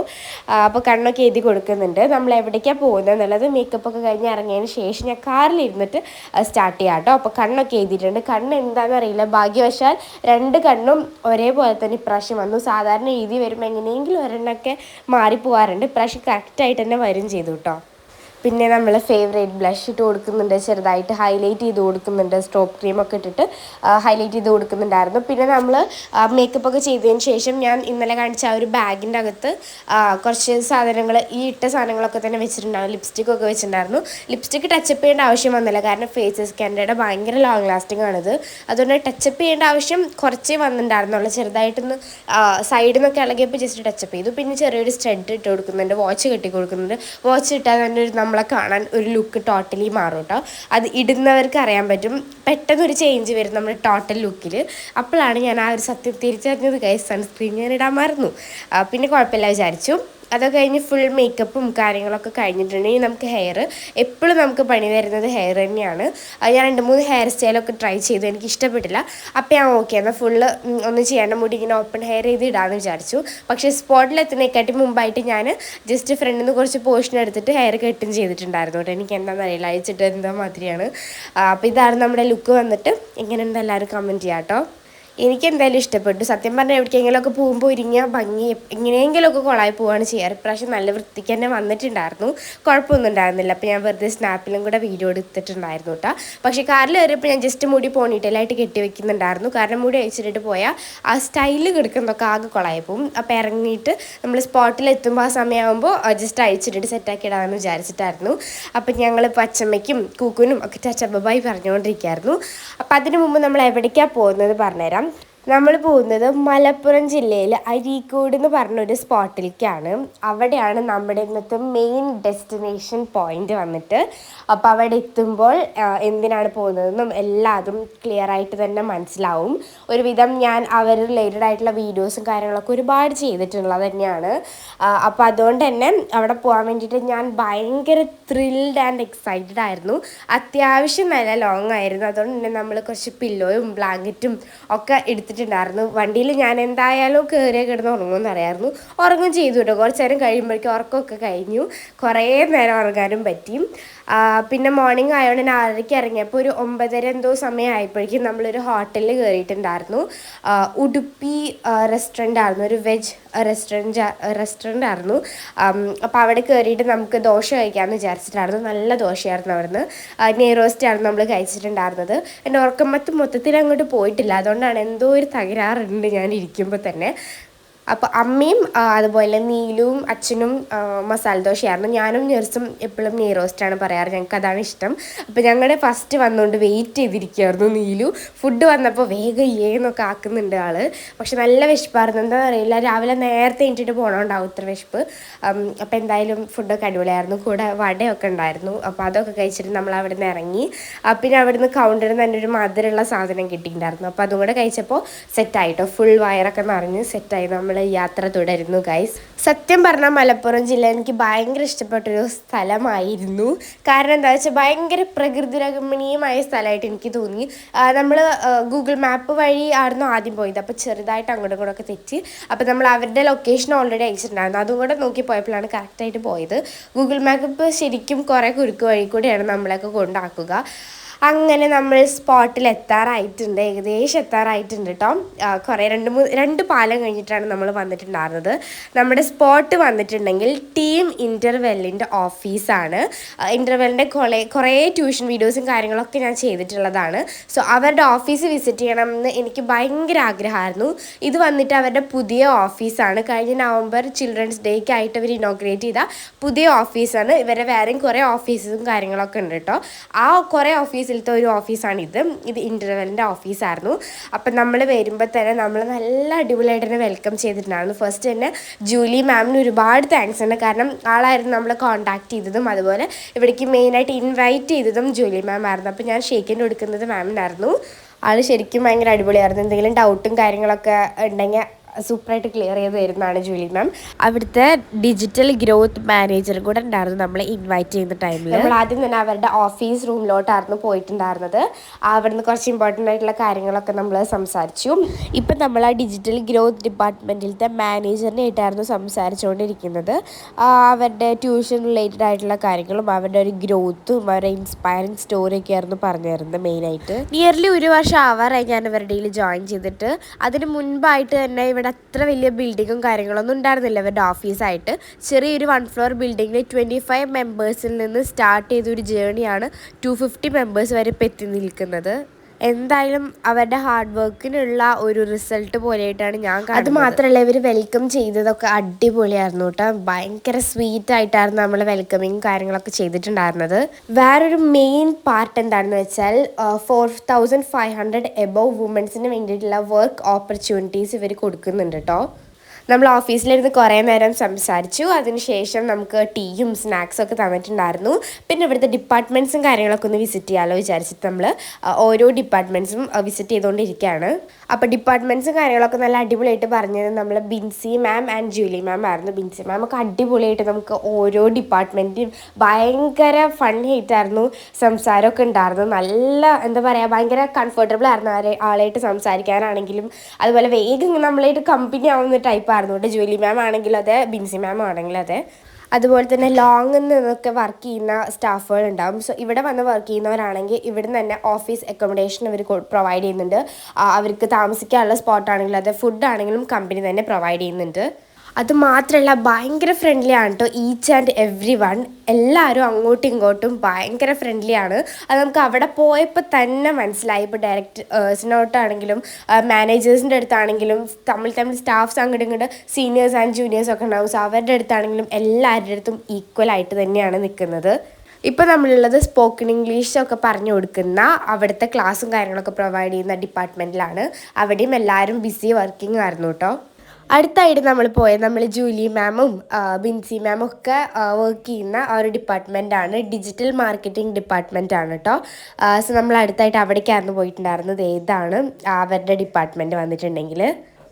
അപ്പോൾ കണ്ണൊക്കെ എഴുതി കൊടുക്കുന്നുണ്ട്. നമ്മൾ എവിടേക്കാണ് പോകുന്നത് എന്നുള്ളത് മേക്കപ്പ് ഒക്കെ കഴിഞ്ഞ് ഇറങ്ങിയതിന് ശേഷം ഞാൻ കാറിലിരുന്നിട്ട് സ്റ്റാർട്ട് ചെയ്യാം കേട്ടോ. അപ്പോൾ കണ്ണൊക്കെ എഴുതിയിട്ടുണ്ട്. കണ്ണ് എന്താണെന്ന് അറിയില്ല. ഭാഗ്യവശാൽ രണ്ട് കണ്ണും ഒരേപോലെ തന്നെ ഇപ്രാവശ്യം വന്നു. സാധാരണ എഴുതി വരുമ്പോൾ എങ്ങനെയെങ്കിലും ഒരെണ്ണമൊക്കെ മാറിപ്പോകാറുണ്ട് ഇപ്രാവശ്യം കറക്റ്റായിട്ട് തന്നെ വരും ചെയ്തു കേട്ടോ. പിന്നെ നമ്മളെ ഫേവറേറ്റ് ബ്ലഷ് ഇട്ട് കൊടുക്കുന്നുണ്ട് ചെറുതായിട്ട് ഹൈലൈറ്റ് ചെയ്ത് കൊടുക്കുന്നുണ്ട് സ്റ്റോപ്പ് ക്രീമൊക്കെ ഇട്ടിട്ട് ഹൈലൈറ്റ് ചെയ്ത് കൊടുക്കുന്നുണ്ടായിരുന്നു. പിന്നെ നമ്മൾ മേക്കപ്പ് ഒക്കെ ചെയ്തതിന് ശേഷം ഞാൻ ഇന്നലെ കാണിച്ച ആ ഒരു ബാഗിന്റെ അകത്ത് കുറച്ച് സാധനങ്ങൾ ഈ ഇട്ട സാധനങ്ങളൊക്കെ തന്നെ വെച്ചിട്ടുണ്ടായിരുന്നു. ലിപ്സ്റ്റിക് ഒക്കെ വെച്ചിട്ടുണ്ടായിരുന്നു. ലിപ്സ്റ്റിക് ടച്ചപ്പ് ചെയ്യേണ്ട ആവശ്യം വന്നില്ല. കാരണം ഫേസസ് കാൻഡയുടെ ഭയങ്കര ലോങ് ലാസ്റ്റിംഗ് ആണിത്. അതുകൊണ്ട് ടച്ചപ്പ് ചെയ്യേണ്ട ആവശ്യം കുറച്ചേ വന്നിട്ടുണ്ടായിരുന്നുള്ളൂ. ചെറുതായിട്ടൊന്ന് സൈഡിൽ നിന്നൊക്കെ ഇളകിയപ്പോൾ ജസ്റ്റ് ടച്ചപ്പ് ചെയ്തു. പിന്നെ ചെറിയൊരു സ്റ്റഡ് ഇട്ട് കൊടുക്കുന്നുണ്ട്. വാച്ച് കെട്ടി കൊടുക്കുന്നുണ്ട്. വാച്ച് ഇട്ടാൽ തന്നെ ഒരു നമ്മളെ കാണാൻ ഒരു ലുക്ക് ടോട്ടലി മാറും കേട്ടോ അത് ഇടുന്നവർക്ക് അറിയാൻ പറ്റും. പെട്ടെന്ന് ഒരു ചേഞ്ച് വരും നമ്മുടെ ടോട്ടൽ ലുക്കിൽ അപ്പോഴാണ് ഞാൻ ആ ഒരു സത്യം തിരിച്ചറിഞ്ഞത് കൈ സൺസ്ക്രീൻ ഞാൻ ഇടാൻ മറന്നു. പിന്നെ കുഴപ്പമില്ല വിചാരിച്ചു. അതൊക്കെ കഴിഞ്ഞ് ഫുൾ മേക്കപ്പും കാര്യങ്ങളൊക്കെ കഴിഞ്ഞിട്ടുണ്ടെങ്കിൽ നമുക്ക് ഹെയർ എപ്പോഴും നമുക്ക് പണി തരുന്നത് ഹെയർ തന്നെയാണ്. അത് ഞാൻ രണ്ട് മൂന്ന് ഹെയർ സ്റ്റൈലൊക്കെ ട്രൈ ചെയ്തു. എനിക്ക് ഇഷ്ടപ്പെട്ടില്ല. അപ്പം ഞാൻ ഓക്കെ എന്നാൽ ഫുള്ള് ഒന്നും ചെയ്യേണ്ട മുടി ഇങ്ങനെ ഓപ്പൺ ഹെയർ ചെയ്ത് ഇടാമെന്ന് വിചാരിച്ചു. പക്ഷേ സ്പോട്ടിൽ എത്തുന്നതിനെക്കാട്ടി മുമ്പായിട്ട് ഞാൻ ജസ്റ്റ് ഫ്രണ്ടിൽ നിന്ന് കുറച്ച് പോർഷൻ എടുത്തിട്ട് ഹെയർ കെട്ടും ചെയ്തിട്ടുണ്ടായിരുന്നു കേട്ടോ. എനിക്ക് എന്താണെന്ന് അറിയില്ല. അയച്ചിട്ട് എന്താ മാതിരിയാണ്. അപ്പോൾ ഇതാണ് നമ്മുടെ ലുക്ക് വന്നിട്ട്. എങ്ങനെയുണ്ട് എല്ലാവരും കമന്റ് ചെയ്യാം കേട്ടോ. എനിക്ക് എന്തായാലും ഇഷ്ടപ്പെട്ടു. സത്യം പറഞ്ഞാൽ എവിടേക്കെങ്കിലുമൊക്കെ പോകുമ്പോൾ ഇരിങ്ങിയ ഭംഗി. എങ്ങനെയെങ്കിലുമൊക്കെ കൊളായി പോവുകയാണ് ചെയ്യാറ്. ഇപ്രാവശ്യം നല്ല വൃത്തിക്ക് തന്നെ വന്നിട്ടുണ്ടായിരുന്നു. കുഴപ്പമൊന്നും ഉണ്ടായിരുന്നില്ല. അപ്പോൾ ഞാൻ വെറുതെ സ്നാപ്പിലും കൂടെ വീഡിയോ എടുത്തിട്ടുണ്ടായിരുന്നു കേട്ടോ പക്ഷേ കാറിൽ കയറിയപ്പോൾ ഞാൻ ജസ്റ്റ് മുടി പോണിട്ടലായിട്ട് കെട്ടി വെക്കുന്നുണ്ടായിരുന്നു. കാരണം മുടി അയച്ചിട്ട് പോയാൽ ആ സ്റ്റൈൽ കിടക്കുന്നതൊക്കെ ആകെ കൊളായി പോകും അപ്പോൾ ഇറങ്ങിയിട്ട് നമ്മൾ സ്പോട്ടിൽ എത്തുമ്പോൾ ആ സമയമാകുമ്പോൾ ജസ്റ്റ് അയച്ചിട്ട് സെറ്റാക്കി ഇടാമെന്ന് വിചാരിച്ചിട്ടായിരുന്നു. അപ്പം ഞങ്ങൾ പച്ചമ്മയ്ക്കും കൂക്കുനും ഒക്കെ ചച്ചബായി പറഞ്ഞുകൊണ്ടിരിക്കുകയായിരുന്നു അപ്പം അതിന് മുമ്പ് നമ്മൾ എവിടേക്കാണ് പോകുന്നത് പറഞ്ഞുതരാം. നമ്മൾ പോകുന്നത് മലപ്പുറം ജില്ലയിൽ അരീക്കോട് എന്ന് പറഞ്ഞൊരു സ്പോട്ടിലേക്കാണ്. അവിടെയാണ് നമ്മുടെ ഇന്നത്തെ മെയിൻ ഡെസ്റ്റിനേഷൻ പോയിന്റ് വന്നിട്ട്. അപ്പോൾ അവിടെ എത്തുമ്പോൾ എന്തിനാണ് പോകുന്നതെന്നും എല്ലാതും ക്ലിയർ ആയിട്ട് തന്നെ മനസ്സിലാവും. ഒരുവിധം ഞാൻ അവർ റിലേറ്റഡ് ആയിട്ടുള്ള വീഡിയോസും കാര്യങ്ങളൊക്കെ ഒരുപാട് ചെയ്തിട്ടുള്ളത് തന്നെയാണ്. അപ്പോൾ അതുകൊണ്ട് തന്നെ അവിടെ പോകാൻ വേണ്ടിയിട്ട് ഞാൻ ഭയങ്കര ത്രിൽഡ് ആൻഡ് എക്സൈറ്റഡ് ആയിരുന്നു. അത്യാവശ്യം നല്ല ലോങ് ആയിരുന്നു. അതുകൊണ്ട് തന്നെ നമ്മൾ കുറച്ച് പില്ലോയും ബ്ലാങ്കറ്റും ഒക്കെ എടുത്തിട്ടുണ്ടായിരുന്നു വണ്ടിയിൽ ഞാൻ എന്തായാലും കയറിയ കിടന്ന് ഉറങ്ങുമെന്ന് അറിയായിരുന്നു ഉറങ്ങും ചെയ്തു കേട്ടോ. കുറച്ച് നേരം കഴിയുമ്പോഴേക്കും ഉറക്കമൊക്കെ കഴിഞ്ഞു. കുറേ നേരം ഉറങ്ങാനും പറ്റി. പിന്നെ മോർണിംഗ് ആയതുകൊണ്ട് തന്നെ ആറരയ്ക്ക് ഇറങ്ങിയപ്പോൾ ഒരു ഒമ്പതര എന്തോ സമയം ആയപ്പോഴേക്കും നമ്മളൊരു ഹോട്ടലിൽ കയറിയിട്ടുണ്ടായിരുന്നു ഉടുപ്പി റെസ്റ്റോറന്റ് ആയിരുന്നു. ഒരു വെജ് റെസ്റ്റോറന്റ് റെസ്റ്റോറന്റ് ആയിരുന്നു. അപ്പോൾ അവിടെ കയറിയിട്ട് നമുക്ക് ദോശ കഴിക്കാമെന്ന് വിചാരിച്ചിട്ടായിരുന്നു. നല്ല ദോശയായിരുന്നു അവിടുന്ന്. നെയ് റോസ്റ്റ് ആയിരുന്നു നമ്മൾ കഴിച്ചിട്ടുണ്ടായിരുന്നത്. എന്റെ ഉറക്കമ്പത്ത് മൊത്തത്തിൽ അങ്ങോട്ട് പോയിട്ടില്ല. അതുകൊണ്ടാണ് എന്തോ ഒരു തകരാറുണ്ട് ഞാൻ ഇരിക്കുമ്പോൾ തന്നെ. അപ്പോൾ അമ്മയും അതുപോലെ നീലുവും അച്ഛനും മസാല ദോശയായിരുന്നു. ഞാനും നെർസും എപ്പോഴും നെയ് റോസ്റ്റാണ് പറയാറ്. ഞങ്ങൾക്ക് അതാണ് ഇഷ്ടം. അപ്പോൾ ഞങ്ങളുടെ ഫസ്റ്റ് വന്നുകൊണ്ട് വെയിറ്റ് ചെയ്തിരിക്കുകയായിരുന്നു നീലു. ഫുഡ് വന്നപ്പോൾ വേഗം ഏന്നൊക്കെ ആക്കുന്നുണ്ട് ആൾ. പക്ഷെ നല്ല വിശപ്പായിരുന്നു. എന്താ അറിയില്ല. രാവിലെ നേരത്തെ എണീറ്റിട്ട് പോകണമുണ്ടാവും ഇത്ര വിശപ്പ്. അപ്പോൾ എന്തായാലും ഫുഡൊക്കെ അടിപൊളിയായിരുന്നു. കൂടെ വടയൊക്കെ ഉണ്ടായിരുന്നു. അപ്പോൾ അതൊക്കെ കഴിച്ചിട്ട് നമ്മൾ അവിടെ നിന്ന് ഇറങ്ങി പിന്നെ അവിടുന്ന് കൗണ്ടറിൽ തന്നെ ഒരു മധുരമുള്ള സാധനം കിട്ടിയിട്ടുണ്ടായിരുന്നു. അപ്പോൾ അതും കൂടെ കഴിച്ചപ്പോൾ സെറ്റായിട്ടോ ഫുൾ വയറൊക്കെ നിറഞ്ഞ് സെറ്റായി നമ്മൾ യാത്ര തുടരുന്നു ഗൈസ് സത്യം പറഞ്ഞാൽ മലപ്പുറം ജില്ല എനിക്ക് ഭയങ്കര ഇഷ്ടപ്പെട്ടൊരു സ്ഥലമായിരുന്നു. കാരണം എന്താ വെച്ചാൽ ഭയങ്കര പ്രകൃതി രമണീയമായ സ്ഥലമായിട്ട് എനിക്ക് തോന്നി. നമ്മൾ ഗൂഗിൾ മാപ്പ് വഴി ആയിരുന്നു ആദ്യം പോയത്. അപ്പോൾ ചെറുതായിട്ട് അങ്ങോട്ടും ഇങ്ങോട്ടൊക്കെ തെറ്റി. അപ്പോൾ നമ്മൾ അവരുടെ ലൊക്കേഷൻ ഓൾറെഡി അയച്ചിട്ടുണ്ടായിരുന്നു. അതും കൂടെ നോക്കി പോയപ്പോഴാണ് കറക്റ്റായിട്ട് പോയത്. ഗൂഗിൾ മാപ്പ് ശരിക്കും കുറേ കുരുക്ക് വഴി കൂടെയാണ് നമ്മളെയൊക്കെ കൊണ്ടാക്കുക. അങ്ങനെ നമ്മൾ സ്പോട്ടിൽ എത്താറായിട്ടുണ്ട്. ഏകദേശം എത്താറായിട്ടുണ്ട് കേട്ടോ കുറേ രണ്ട് രണ്ട് പാലം കഴിഞ്ഞിട്ടാണ് നമ്മൾ വന്നിട്ടുണ്ടായിരുന്നത്. നമ്മുടെ സ്പോട്ട് വന്നിട്ടുണ്ടെങ്കിൽ ടീം ഇന്റർവെല്ലിന്റെ ഓഫീസാണ് ഇന്റർവെല്ലിന്റെ കുറേ കുറേ ട്യൂഷൻ വീഡിയോസും കാര്യങ്ങളൊക്കെ ഞാൻ ചെയ്തിട്ടുള്ളതാണ്. സോ അവരുടെ ഓഫീസ് വിസിറ്റ് ചെയ്യണം എന്ന് എനിക്ക് ഭയങ്കര ആഗ്രഹമായിരുന്നു. ഇത് വന്നിട്ട് അവരുടെ പുതിയ ഓഫീസാണ് കഴിഞ്ഞ നവംബർ ചിൽഡ്രൻസ് ഡേക്ക് ആയിട്ട് അവർ ഇനോഗ്രേറ്റ് ചെയ്ത പുതിയ ഓഫീസാണ് ഇവരെ വേറെയും കുറേ ഓഫീസും കാര്യങ്ങളൊക്കെ ഉണ്ട് കേട്ടോ ആ കുറേ ഓഫീസിലത്തെ ഒരു ഓഫീസാണ് ഇത് ഇന്റർവെല്ലിന്റെ ഓഫീസായിരുന്നു. അപ്പം നമ്മൾ വരുമ്പോൾ തന്നെ നമ്മൾ നല്ല അടിപൊളിയായിട്ട് തന്നെ വെൽക്കം ചെയ്തിട്ടുണ്ടായിരുന്നു. ഫസ്റ്റ് തന്നെ ജൂലി മാമിന് ഒരുപാട് താങ്ക്സ് ഉണ്ട്. കാരണം ആളായിരുന്നു നമ്മൾ കോൺടാക്ട് ചെയ്തതും അതുപോലെ ഇവിടേക്ക് മെയിനായിട്ട് ഇൻവൈറ്റ് ചെയ്തതും ജൂലി മാം ആയിരുന്നു. അപ്പോൾ ഞാൻ ഷേക്കിന്റെ കൊടുക്കുന്നത് മാമിനായിരുന്നു ആൾ ശരിക്കും ഭയങ്കര അടിപൊളിയായിരുന്നു. എന്തെങ്കിലും ഡൗട്ടും കാര്യങ്ങളൊക്കെ ഉണ്ടെങ്കിൽ സൂപ്പറായിട്ട് ക്ലിയർ ചെയ്ത് തരുന്നതാണ് ജൂലി മാം അവിടുത്തെ ഡിജിറ്റൽ ഗ്രോത്ത് മാനേജർ കൂടെ ഉണ്ടായിരുന്നു നമ്മളെ ഇൻവൈറ്റ് ചെയ്യുന്ന ടൈമിൽ നമ്മൾ ആദ്യം തന്നെ അവരുടെ ഓഫീസ് റൂമിലോട്ടായിരുന്നു പോയിട്ടുണ്ടായിരുന്നത്. അവിടുന്ന് കുറച്ച് ഇമ്പോർട്ടന്റ് ആയിട്ടുള്ള കാര്യങ്ങളൊക്കെ നമ്മൾ സംസാരിച്ചു. ഇപ്പം നമ്മൾ ആ ഡിജിറ്റൽ ഗ്രോത്ത് ഡിപ്പാർട്ട്മെന്റിലത്തെ മാനേജറിനെ ആയിട്ടായിരുന്നു സംസാരിച്ചുകൊണ്ടിരിക്കുന്നത്. അവരുടെ ട്യൂഷൻ റിലേറ്റഡ് ആയിട്ടുള്ള കാര്യങ്ങളും അവരുടെ ഒരു ഗ്രോത്തും അവരുടെ ഇൻസ്പയറിങ് സ്റ്റോറിയൊക്കെ ആയിരുന്നു പറഞ്ഞു തരുന്നത് മെയിനായിട്ട് നിയർലി ഒരു വർഷം ആവാറായി ഞാൻ ഇവരുടെ ജോയിൻ ചെയ്തിട്ട്. അതിന് മുൻപായിട്ട് തന്നെ ഇവിടെ അത്ര വലിയ ബിൽഡിങ്ങും കാര്യങ്ങളൊന്നും ഉണ്ടായിരുന്നില്ല. ഇവരുടെ ഓഫീസായിട്ട് ചെറിയൊരു വൺ ഫ്ലോർ ബിൽഡിങ്ങിൽ ട്വന്റി ഫൈവ് മെമ്പേഴ്സിൽ നിന്ന് സ്റ്റാർട്ട് ചെയ്ത ഒരു ജേണിയാണ് ടു ഫിഫ്റ്റി മെമ്പേഴ്സ് വരെ ഇപ്പോൾ എത്തി നിൽക്കുന്നത്. എന്തായാലും അവരുടെ ഹാർഡ് വർക്കിനുള്ള ഒരു റിസൾട്ട് പോലെയായിട്ടാണ് ഞാൻ അത് മാത്രമല്ല ഇവർ വെൽക്കം ചെയ്തതൊക്കെ അടിപൊളിയായിരുന്നു കേട്ടോ. ഭയങ്കര സ്വീറ്റ് ആയിട്ടായിരുന്നു നമ്മൾ വെൽക്കമിങ് കാര്യങ്ങളൊക്കെ ചെയ്തിട്ടുണ്ടായിരുന്നത്. വേറൊരു മെയിൻ പാർട്ട് എന്താണെന്ന് വെച്ചാൽ four thousand five hundred above വുമൻസിന് വേണ്ടിയിട്ടുള്ള വർക്ക് ഓപ്പർച്യൂണിറ്റീസ് ഇവർ കൊടുക്കുന്നുണ്ട് കേട്ടോ. നമ്മൾ ഓഫീസിലിരുന്ന് കുറേ നേരം സംസാരിച്ചു. അതിനുശേഷം നമുക്ക് ടീയും സ്നാക്സും ഒക്കെ തന്നിട്ടുണ്ടായിരുന്നു. പിന്നെ ഇവിടുത്തെ ഡിപ്പാർട്ട്മെന്റ്സും കാര്യങ്ങളൊക്കെ ഒന്ന് വിസിറ്റ് ചെയ്യാമല്ലോ വിചാരിച്ചിട്ട് നമ്മൾ ഓരോ ഡിപ്പാർട്ട്മെന്റ്സും വിസിറ്റ് ചെയ്തുകൊണ്ടിരിക്കുകയാണ്. അപ്പോൾ ഡിപ്പാർട്ട്മെന്റ്സും കാര്യങ്ങളൊക്കെ നല്ല അടിപൊളിയായിട്ട് പറഞ്ഞത് നമ്മൾ Binsy ma'am and Julie ma'am ആയിരുന്നു. ബിൻസി മാം ഒക്കെ അടിപൊളിയായിട്ട് നമുക്ക് ഓരോ ഡിപ്പാർട്ട്മെന്റും ഭയങ്കര ഫൺ ആയിട്ടായിരുന്നു സംസാരമൊക്കെ ഉണ്ടായിരുന്നു. നല്ല എന്താ പറയുക ഭയങ്കര കംഫർട്ടബിൾ ആയിരുന്നു ആരെ ആളായിട്ട് സംസാരിക്കാനാണെങ്കിലും. അതുപോലെ വേഗം നമ്മളായിട്ട് കമ്പനി ആവുന്ന ടൈപ്പ് ആയിരുന്നു കേട്ടോ ജൂലി മാം ആണെങ്കിലും അതെ ബിൻസി മാം ആണെങ്കിലും അതെ. അതുപോലെ തന്നെ ലോങ്ങിൽ നിന്നൊക്കെ വർക്ക് ചെയ്യുന്ന സ്റ്റാഫുകൾ ഉണ്ടാവും. സോ ഇവിടെ വന്ന് വർക്ക് ചെയ്യുന്നവരാണെങ്കിൽ ഇവിടെ നിന്ന് തന്നെ ഓഫീസ് അക്കോമഡേഷൻ അവർ പ്രൊവൈഡ് ചെയ്യുന്നുണ്ട്. അവർക്ക് താമസിക്കാനുള്ള സ്പോട്ടാണെങ്കിലും ഫുഡ് ആണെങ്കിലും കമ്പനി തന്നെ പ്രൊവൈഡ് ചെയ്യുന്നുണ്ട്. അത് മാത്രമല്ല ഭയങ്കര ഫ്രണ്ട്ലി ആണ് കേട്ടോ ഈച്ച് ആൻഡ് എവ്രി വൺ എല്ലാവരും അങ്ങോട്ടും ഇങ്ങോട്ടും ഭയങ്കര ഫ്രണ്ട്ലി ആണ്. അത് നമുക്ക് അവിടെ പോയപ്പോൾ തന്നെ മനസ്സിലായി. ഇപ്പോൾ ഡയറക്ടേഴ്സിനോട്ടാണെങ്കിലും മാനേജേഴ്സിന്റെ അടുത്താണെങ്കിലും തമ്മിൽ തമ്മിൽ സ്റ്റാഫ്സ് അങ്ങോട്ടും ഇങ്ങോട്ട് സീനിയേഴ്സ് ആൻഡ് ജൂനിയേഴ്സ് ഒക്കെ ഉണ്ടാവും. സോ അവരുടെ അടുത്താണെങ്കിലും എല്ലാവരുടെ അടുത്തും ഈക്വൽ ആയിട്ട് തന്നെയാണ് നിൽക്കുന്നത് ഇപ്പോൾ നമ്മളുള്ളത് സ്പോക്കൺ ഇംഗ്ലീഷ് ഒക്കെ പറഞ്ഞു കൊടുക്കുന്ന അവിടുത്തെ ക്ലാസ്സും കാര്യങ്ങളൊക്കെ പ്രൊവൈഡ് ചെയ്യുന്ന ഡിപ്പാർട്ട്മെന്റിലാണ് അവിടെയും എല്ലാവരും ബിസി വർക്കിംഗ് ആയിരുന്നു കേട്ടോ അടുത്തായിട്ട് നമ്മൾ പോയത് നമ്മൾ ജൂലി മാമും ബിൻസി മാമും ഒക്കെ വർക്ക് ചെയ്യുന്ന ആ ഒരു ഡിപ്പാർട്ട്മെന്റാണ് ഡിജിറ്റൽ മാർക്കറ്റിംഗ് ഡിപ്പാർട്ട്മെന്റ് ആണ് കേട്ടോ സോ നമ്മൾ അടുത്തായിട്ട് അവിടേക്കായിരുന്നു പോയിട്ടുണ്ടായിരുന്നത്. ഏതാണ്? അവരുടെ ഡിപ്പാർട്ട്മെന്റ് വന്നിട്ടുണ്ടെങ്കിൽ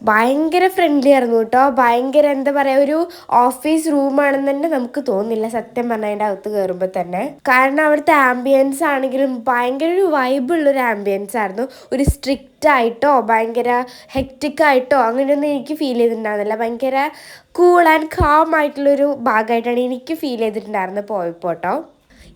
ഭയങ്കര ഫ്രണ്ട്ലി ആയിരുന്നു കേട്ടോ. ഭയങ്കര എന്താ പറയുക ഒരു ഓഫീസ് റൂമാണെന്ന് തന്നെ നമുക്ക് തോന്നില്ല സത്യം പറഞ്ഞാൽ അതിന്റെ അകത്ത് കയറുമ്പോൾ തന്നെ. കാരണം അവിടുത്തെ ആംബിയൻസ് ആണെങ്കിലും ഭയങ്കര ഒരു വൈബ് ഉള്ള ഒരു ആംബിയൻസ് ആയിരുന്നു. ഒരു സ്ട്രിക്റ്റ് ആയിട്ടോ ഭയങ്കര ഹെക്റ്റിക്കായിട്ടോ അങ്ങനെയൊന്നും എനിക്ക് ഫീൽ ചെയ്തിട്ടുണ്ടായിരുന്നില്ല. ഭയങ്കര കൂൾ ആൻഡ് കാം ആയിട്ടുള്ളൊരു ഭാഗമായിട്ടാണ് എനിക്ക് ഫീൽ ചെയ്തിട്ടുണ്ടായിരുന്നത് പോയപ്പോൾ കേട്ടോ.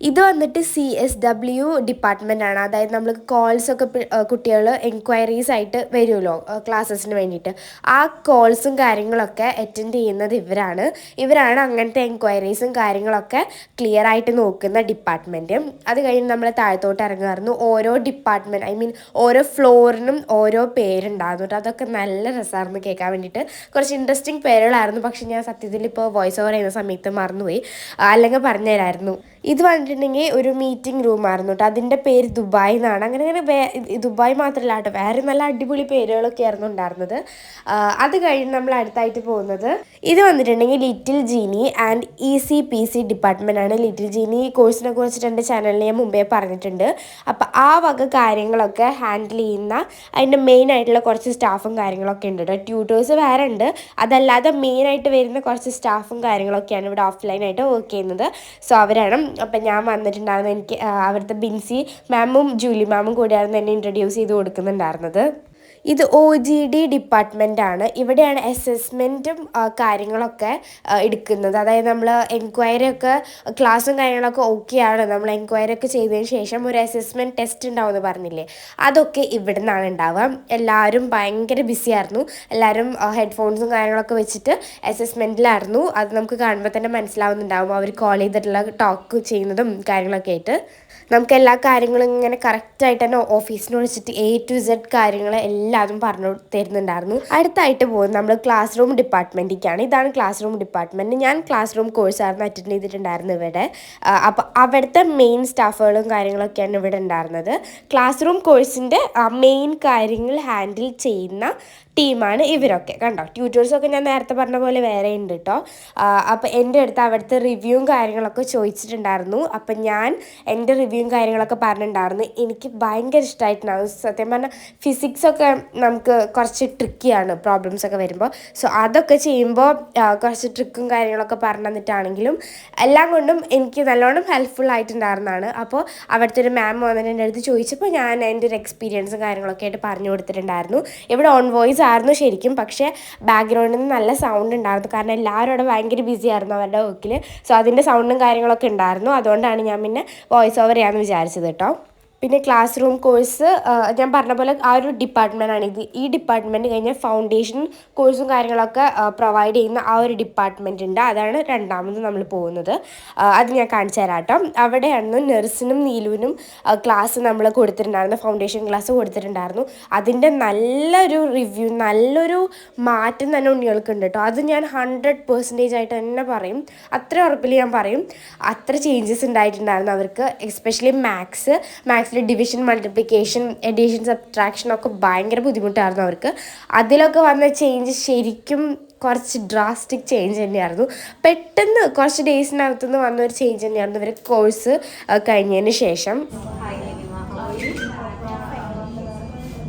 ഇത് വന്നിട്ട് സി എസ് ഡബ്ല്യു ഡിപ്പാർട്ട്മെന്റ് ആണ്. അതായത് നമ്മൾ കോൾസ് ഒക്കെ കുട്ടികൾ എൻക്വയറീസ് ആയിട്ട് വരുമല്ലോ ക്ലാസ്സസിന് വേണ്ടിയിട്ട്. ആ കോൾസും കാര്യങ്ങളൊക്കെ അറ്റൻഡ് ചെയ്യുന്നത് ഇവരാണ്. ഇവരാണ് അങ്ങനത്തെ എൻക്വയറീസും കാര്യങ്ങളൊക്കെ ക്ലിയർ ആയിട്ട് നോക്കുന്ന ഡിപ്പാർട്ട്മെന്റ് അത് കഴിഞ്ഞ് നമ്മൾ താഴത്തോട്ട് ഇറങ്ങുമായിരുന്നു ഓരോ ഡിപ്പാർട്ട്മെന്റ് ഐ മീൻ ഓരോ ഫ്ലോറിനും ഓരോ പേരുണ്ടായിരുന്നു. കേട്ടോ അതൊക്കെ നല്ല രസമായിരുന്നു കേൾക്കാൻ വേണ്ടിയിട്ട്. കുറച്ച് ഇൻട്രസ്റ്റിംഗ് പേരുകളായിരുന്നു. പക്ഷേ ഞാൻ സത്യത്തിൽ ഇപ്പോൾ വോയിസ് ഓവർ ചെയ്യുന്ന സമയത്ത് മറന്നുപോയി. അല്ലെങ്കിൽ പറഞ്ഞുതരായിരുന്നു. ഇത് വന്നിട്ടുണ്ടെങ്കിൽ ഒരു മീറ്റിംഗ് റൂം ആയിരുന്നു കേട്ടോ അതിന്റെ പേര് ദുബായ് എന്നാണ്. അങ്ങനെ അങ്ങനെ ദുബായ് മാത്രമല്ല കേട്ടോ വേറെ നല്ല അടിപൊളി പേരുകളൊക്കെ ആയിരുന്നു ഉണ്ടായിരുന്നത്. അത് കഴിഞ്ഞ് നമ്മൾ അടുത്തായിട്ട് പോകുന്നത്. ഇത് വന്നിട്ടുണ്ടെങ്കിൽ little genie and E C P C department ആണ്. ലിറ്റിൽ ജീനി കോഴ്സിനെ കുറിച്ചിട്ട് എന്റെ ചാനലിൽ ഞാൻ മുമ്പേ പറഞ്ഞിട്ടുണ്ട്. അപ്പോൾ ആ വക കാര്യങ്ങളൊക്കെ ഹാൻഡിൽ ചെയ്യുന്ന അതിന്റെ മെയിൻ ആയിട്ടുള്ള കുറച്ച് സ്റ്റാഫും കാര്യങ്ങളൊക്കെ ഉണ്ട് കേട്ടോ ട്യൂട്ടേഴ്സ് വേറെ ഉണ്ട്. അതല്ലാതെ മെയിനായിട്ട് വരുന്ന കുറച്ച് സ്റ്റാഫും കാര്യങ്ങളൊക്കെയാണ് ഇവിടെ ഓഫ്ലൈനായിട്ട് വർക്ക് ചെയ്യുന്നത്. സോ അവരാണ് അപ്പം ഞാൻ വന്നിട്ടുണ്ടായിരുന്നു എനിക്ക് അവിടുത്തെ ബിൻസി മാമും ജൂലി മാമും കൂടിയായിരുന്നു എന്നെ ഇൻട്രൊഡ്യൂസ് ചെയ്ത് കൊടുക്കുന്നുണ്ടായിരുന്നത്. ഇത് ഒ ജി ഡി ഡിപ്പാർട്ട്മെന്റ് ആണ് ഇവിടെയാണ് അസസ്മെന്റും കാര്യങ്ങളൊക്കെ എടുക്കുന്നത്. അതായത് നമ്മൾ എൻക്വയറി ഒക്കെ ക്ലാസ്സും കാര്യങ്ങളൊക്കെ ഓക്കെയാണ് നമ്മൾ എൻക്വയറി ഒക്കെ ചെയ്തതിന് ശേഷം ഒരു അസസ്മെന്റ് ടെസ്റ്റ് ഉണ്ടാവുമെന്ന് പറഞ്ഞില്ലേ? അതൊക്കെ ഇവിടെ നിന്നാണ് ഉണ്ടാവുക. എല്ലാവരും ഭയങ്കര ബിസി ആയിരുന്നു. എല്ലാവരും ഹെഡ്ഫോൺസും കാര്യങ്ങളൊക്കെ വെച്ചിട്ട് അസസ്മെന്റിലായിരുന്നു അത് നമുക്ക് കാണുമ്പോൾ തന്നെ മനസ്സിലാവുന്നുണ്ടാവും. അവർ കോൾ ചെയ്തിട്ടുള്ള ടോക്ക് ചെയ്യുന്നതും കാര്യങ്ങളൊക്കെ ആയിട്ട്. നമുക്ക് എല്ലാ കാര്യങ്ങളും ഇങ്ങനെ കറക്റ്റായിട്ട് തന്നെ ഓഫീസിന് വിളിച്ചിട്ട് എ ടു സെഡ് കാര്യങ്ങൾ എല്ലാതും പറഞ്ഞു തരുന്നുണ്ടായിരുന്നു. അടുത്തായിട്ട് പോകുന്നത് നമ്മൾ ക്ലാസ് റൂം ഡിപ്പാർട്ട്മെന്റിലേക്കാണ് ഇതാണ് ക്ലാസ് റൂം ഡിപ്പാർട്ട്മെന്റ് ഞാൻ ക്ലാസ് റൂം കോഴ്സായിരുന്നു അറ്റൻഡ് ചെയ്തിട്ടുണ്ടായിരുന്നു ഇവിടെ. അപ്പോൾ അവിടുത്തെ മെയിൻ സ്റ്റാഫുകളും കാര്യങ്ങളൊക്കെയാണ് ഇവിടെ ഉണ്ടായിരുന്നത്. ക്ലാസ് റൂം കോഴ്സിന്റെ മെയിൻ കാര്യങ്ങൾ ഹാൻഡിൽ ചെയ്യുന്ന ടീമാണ് ഇവരൊക്കെ. കണ്ടോ? ട്യൂട്ടേഴ്സൊക്കെ ഞാൻ നേരത്തെ പറഞ്ഞ പോലെ വേറെ ഉണ്ട് കേട്ടോ അപ്പോൾ എന്റെ അടുത്ത് അവിടുത്തെ റിവ്യൂവും കാര്യങ്ങളൊക്കെ ചോദിച്ചിട്ടുണ്ടായിരുന്നു. അപ്പം ഞാൻ എന്റെ റിവ്യൂവും കാര്യങ്ങളൊക്കെ പറഞ്ഞിട്ടുണ്ടായിരുന്നു. എനിക്ക് ഭയങ്കര ഇഷ്ടമായിട്ടുണ്ടായിരുന്നു സത്യം പറഞ്ഞാൽ ഫിസിക്സൊക്കെ നമുക്ക് കുറച്ച് ട്രിക്കിയാണ് പ്രോബ്ലംസ് ഒക്കെ വരുമ്പോൾ സോ അതൊക്കെ ചെയ്യുമ്പോൾ കുറച്ച് ട്രിക്കും കാര്യങ്ങളൊക്കെ പറഞ്ഞു തന്നിട്ടാണെങ്കിലും എല്ലാം കൊണ്ടും എനിക്ക് നല്ലോണം ഹെൽപ്ഫുൾ ആയിട്ടുണ്ടായിരുന്നതാണ് അപ്പോൾ അവിടുത്തെ ഒരു മാം വന്നിട്ട് എന്റെ അടുത്ത് ചോദിച്ചപ്പോൾ ഞാൻ എന്റെ ഒരു എക്സ്പീരിയൻസും കാര്യങ്ങളൊക്കെ ആയിട്ട് പറഞ്ഞു കൊടുത്തിട്ടുണ്ടായിരുന്നു. ഇവിടെ ഓൺ വോയിസ് ആയിരുന്നു ശരിക്കും. പക്ഷേ ബാക്ക്ഗ്രൗണ്ടിൽ നിന്ന് നല്ല സൗണ്ട് ഉണ്ടായിരുന്നു. കാരണം എല്ലാവരും അവിടെ ഭയങ്കര ബിസി ആയിരുന്നു അവരുടെ വർക്കിൽ സോ അതിന്റെ സൗണ്ടും കാര്യങ്ങളൊക്കെ ഉണ്ടായിരുന്നു. അതുകൊണ്ടാണ് ഞാൻ പിന്നെ വോയിസ് ഓവർ ചെയ്യാമെന്ന് വിചാരിച്ചത് കേട്ടോ. പിന്നെ ക്ലാസ് റൂം കോഴ്സ് ഞാൻ പറഞ്ഞ പോലെ ആ ഒരു ഡിപ്പാർട്ട്മെന്റ് ആണ്. ഇത് ഈ ഡിപ്പാർട്ട്മെന്റ് കഴിഞ്ഞാൽ ഫൗണ്ടേഷൻ കോഴ്സും കാര്യങ്ങളൊക്കെ പ്രൊവൈഡ് ചെയ്യുന്ന ആ ഒരു ഡിപ്പാർട്ട്മെന്റ് ഉണ്ട്. അതാണ് രണ്ടാമത് നമ്മൾ പോകുന്നത്. അത് ഞാൻ കാണിച്ചു തരാം അവിടെയായിരുന്നു നഴ്സിനും നീലുവിനും ക്ലാസ് നമ്മൾ കൊടുത്തിട്ടുണ്ടായിരുന്നു. ഫൗണ്ടേഷൻ ക്ലാസ് കൊടുത്തിട്ടുണ്ടായിരുന്നു. അതിന്റെ നല്ലൊരു റിവ്യൂ നല്ലൊരു മാറ്റം തന്നെ ഉണ്ണികൾക്ക് ഉണ്ട് കേട്ടോ. അത് ഞാൻ ഹൺഡ്രഡ് പെർസെന്റേജ് ആയിട്ട് തന്നെ പറയും. അത്ര ഉറപ്പിൽ ഞാൻ പറയും. അത്ര ചേഞ്ചസ് ഉണ്ടായിട്ടുണ്ടായിരുന്നു അവർക്ക് especially maths മാത്സിൽ division multiplication addition subtraction ഒക്കെ ഭയങ്കര ബുദ്ധിമുട്ടായിരുന്നു അവർക്ക്. അതിലൊക്കെ വന്ന ചേഞ്ച് ശരിക്കും കുറച്ച് ഡ്രാസ്റ്റിക് ചേഞ്ച് തന്നെയായിരുന്നു. പെട്ടെന്ന് കുറച്ച് ഡേയ്സിനകത്തുനിന്ന് വന്ന ഒരു ചേഞ്ച് തന്നെയായിരുന്നു ഇവർ കോഴ്സ് കഴിഞ്ഞതിന് ശേഷം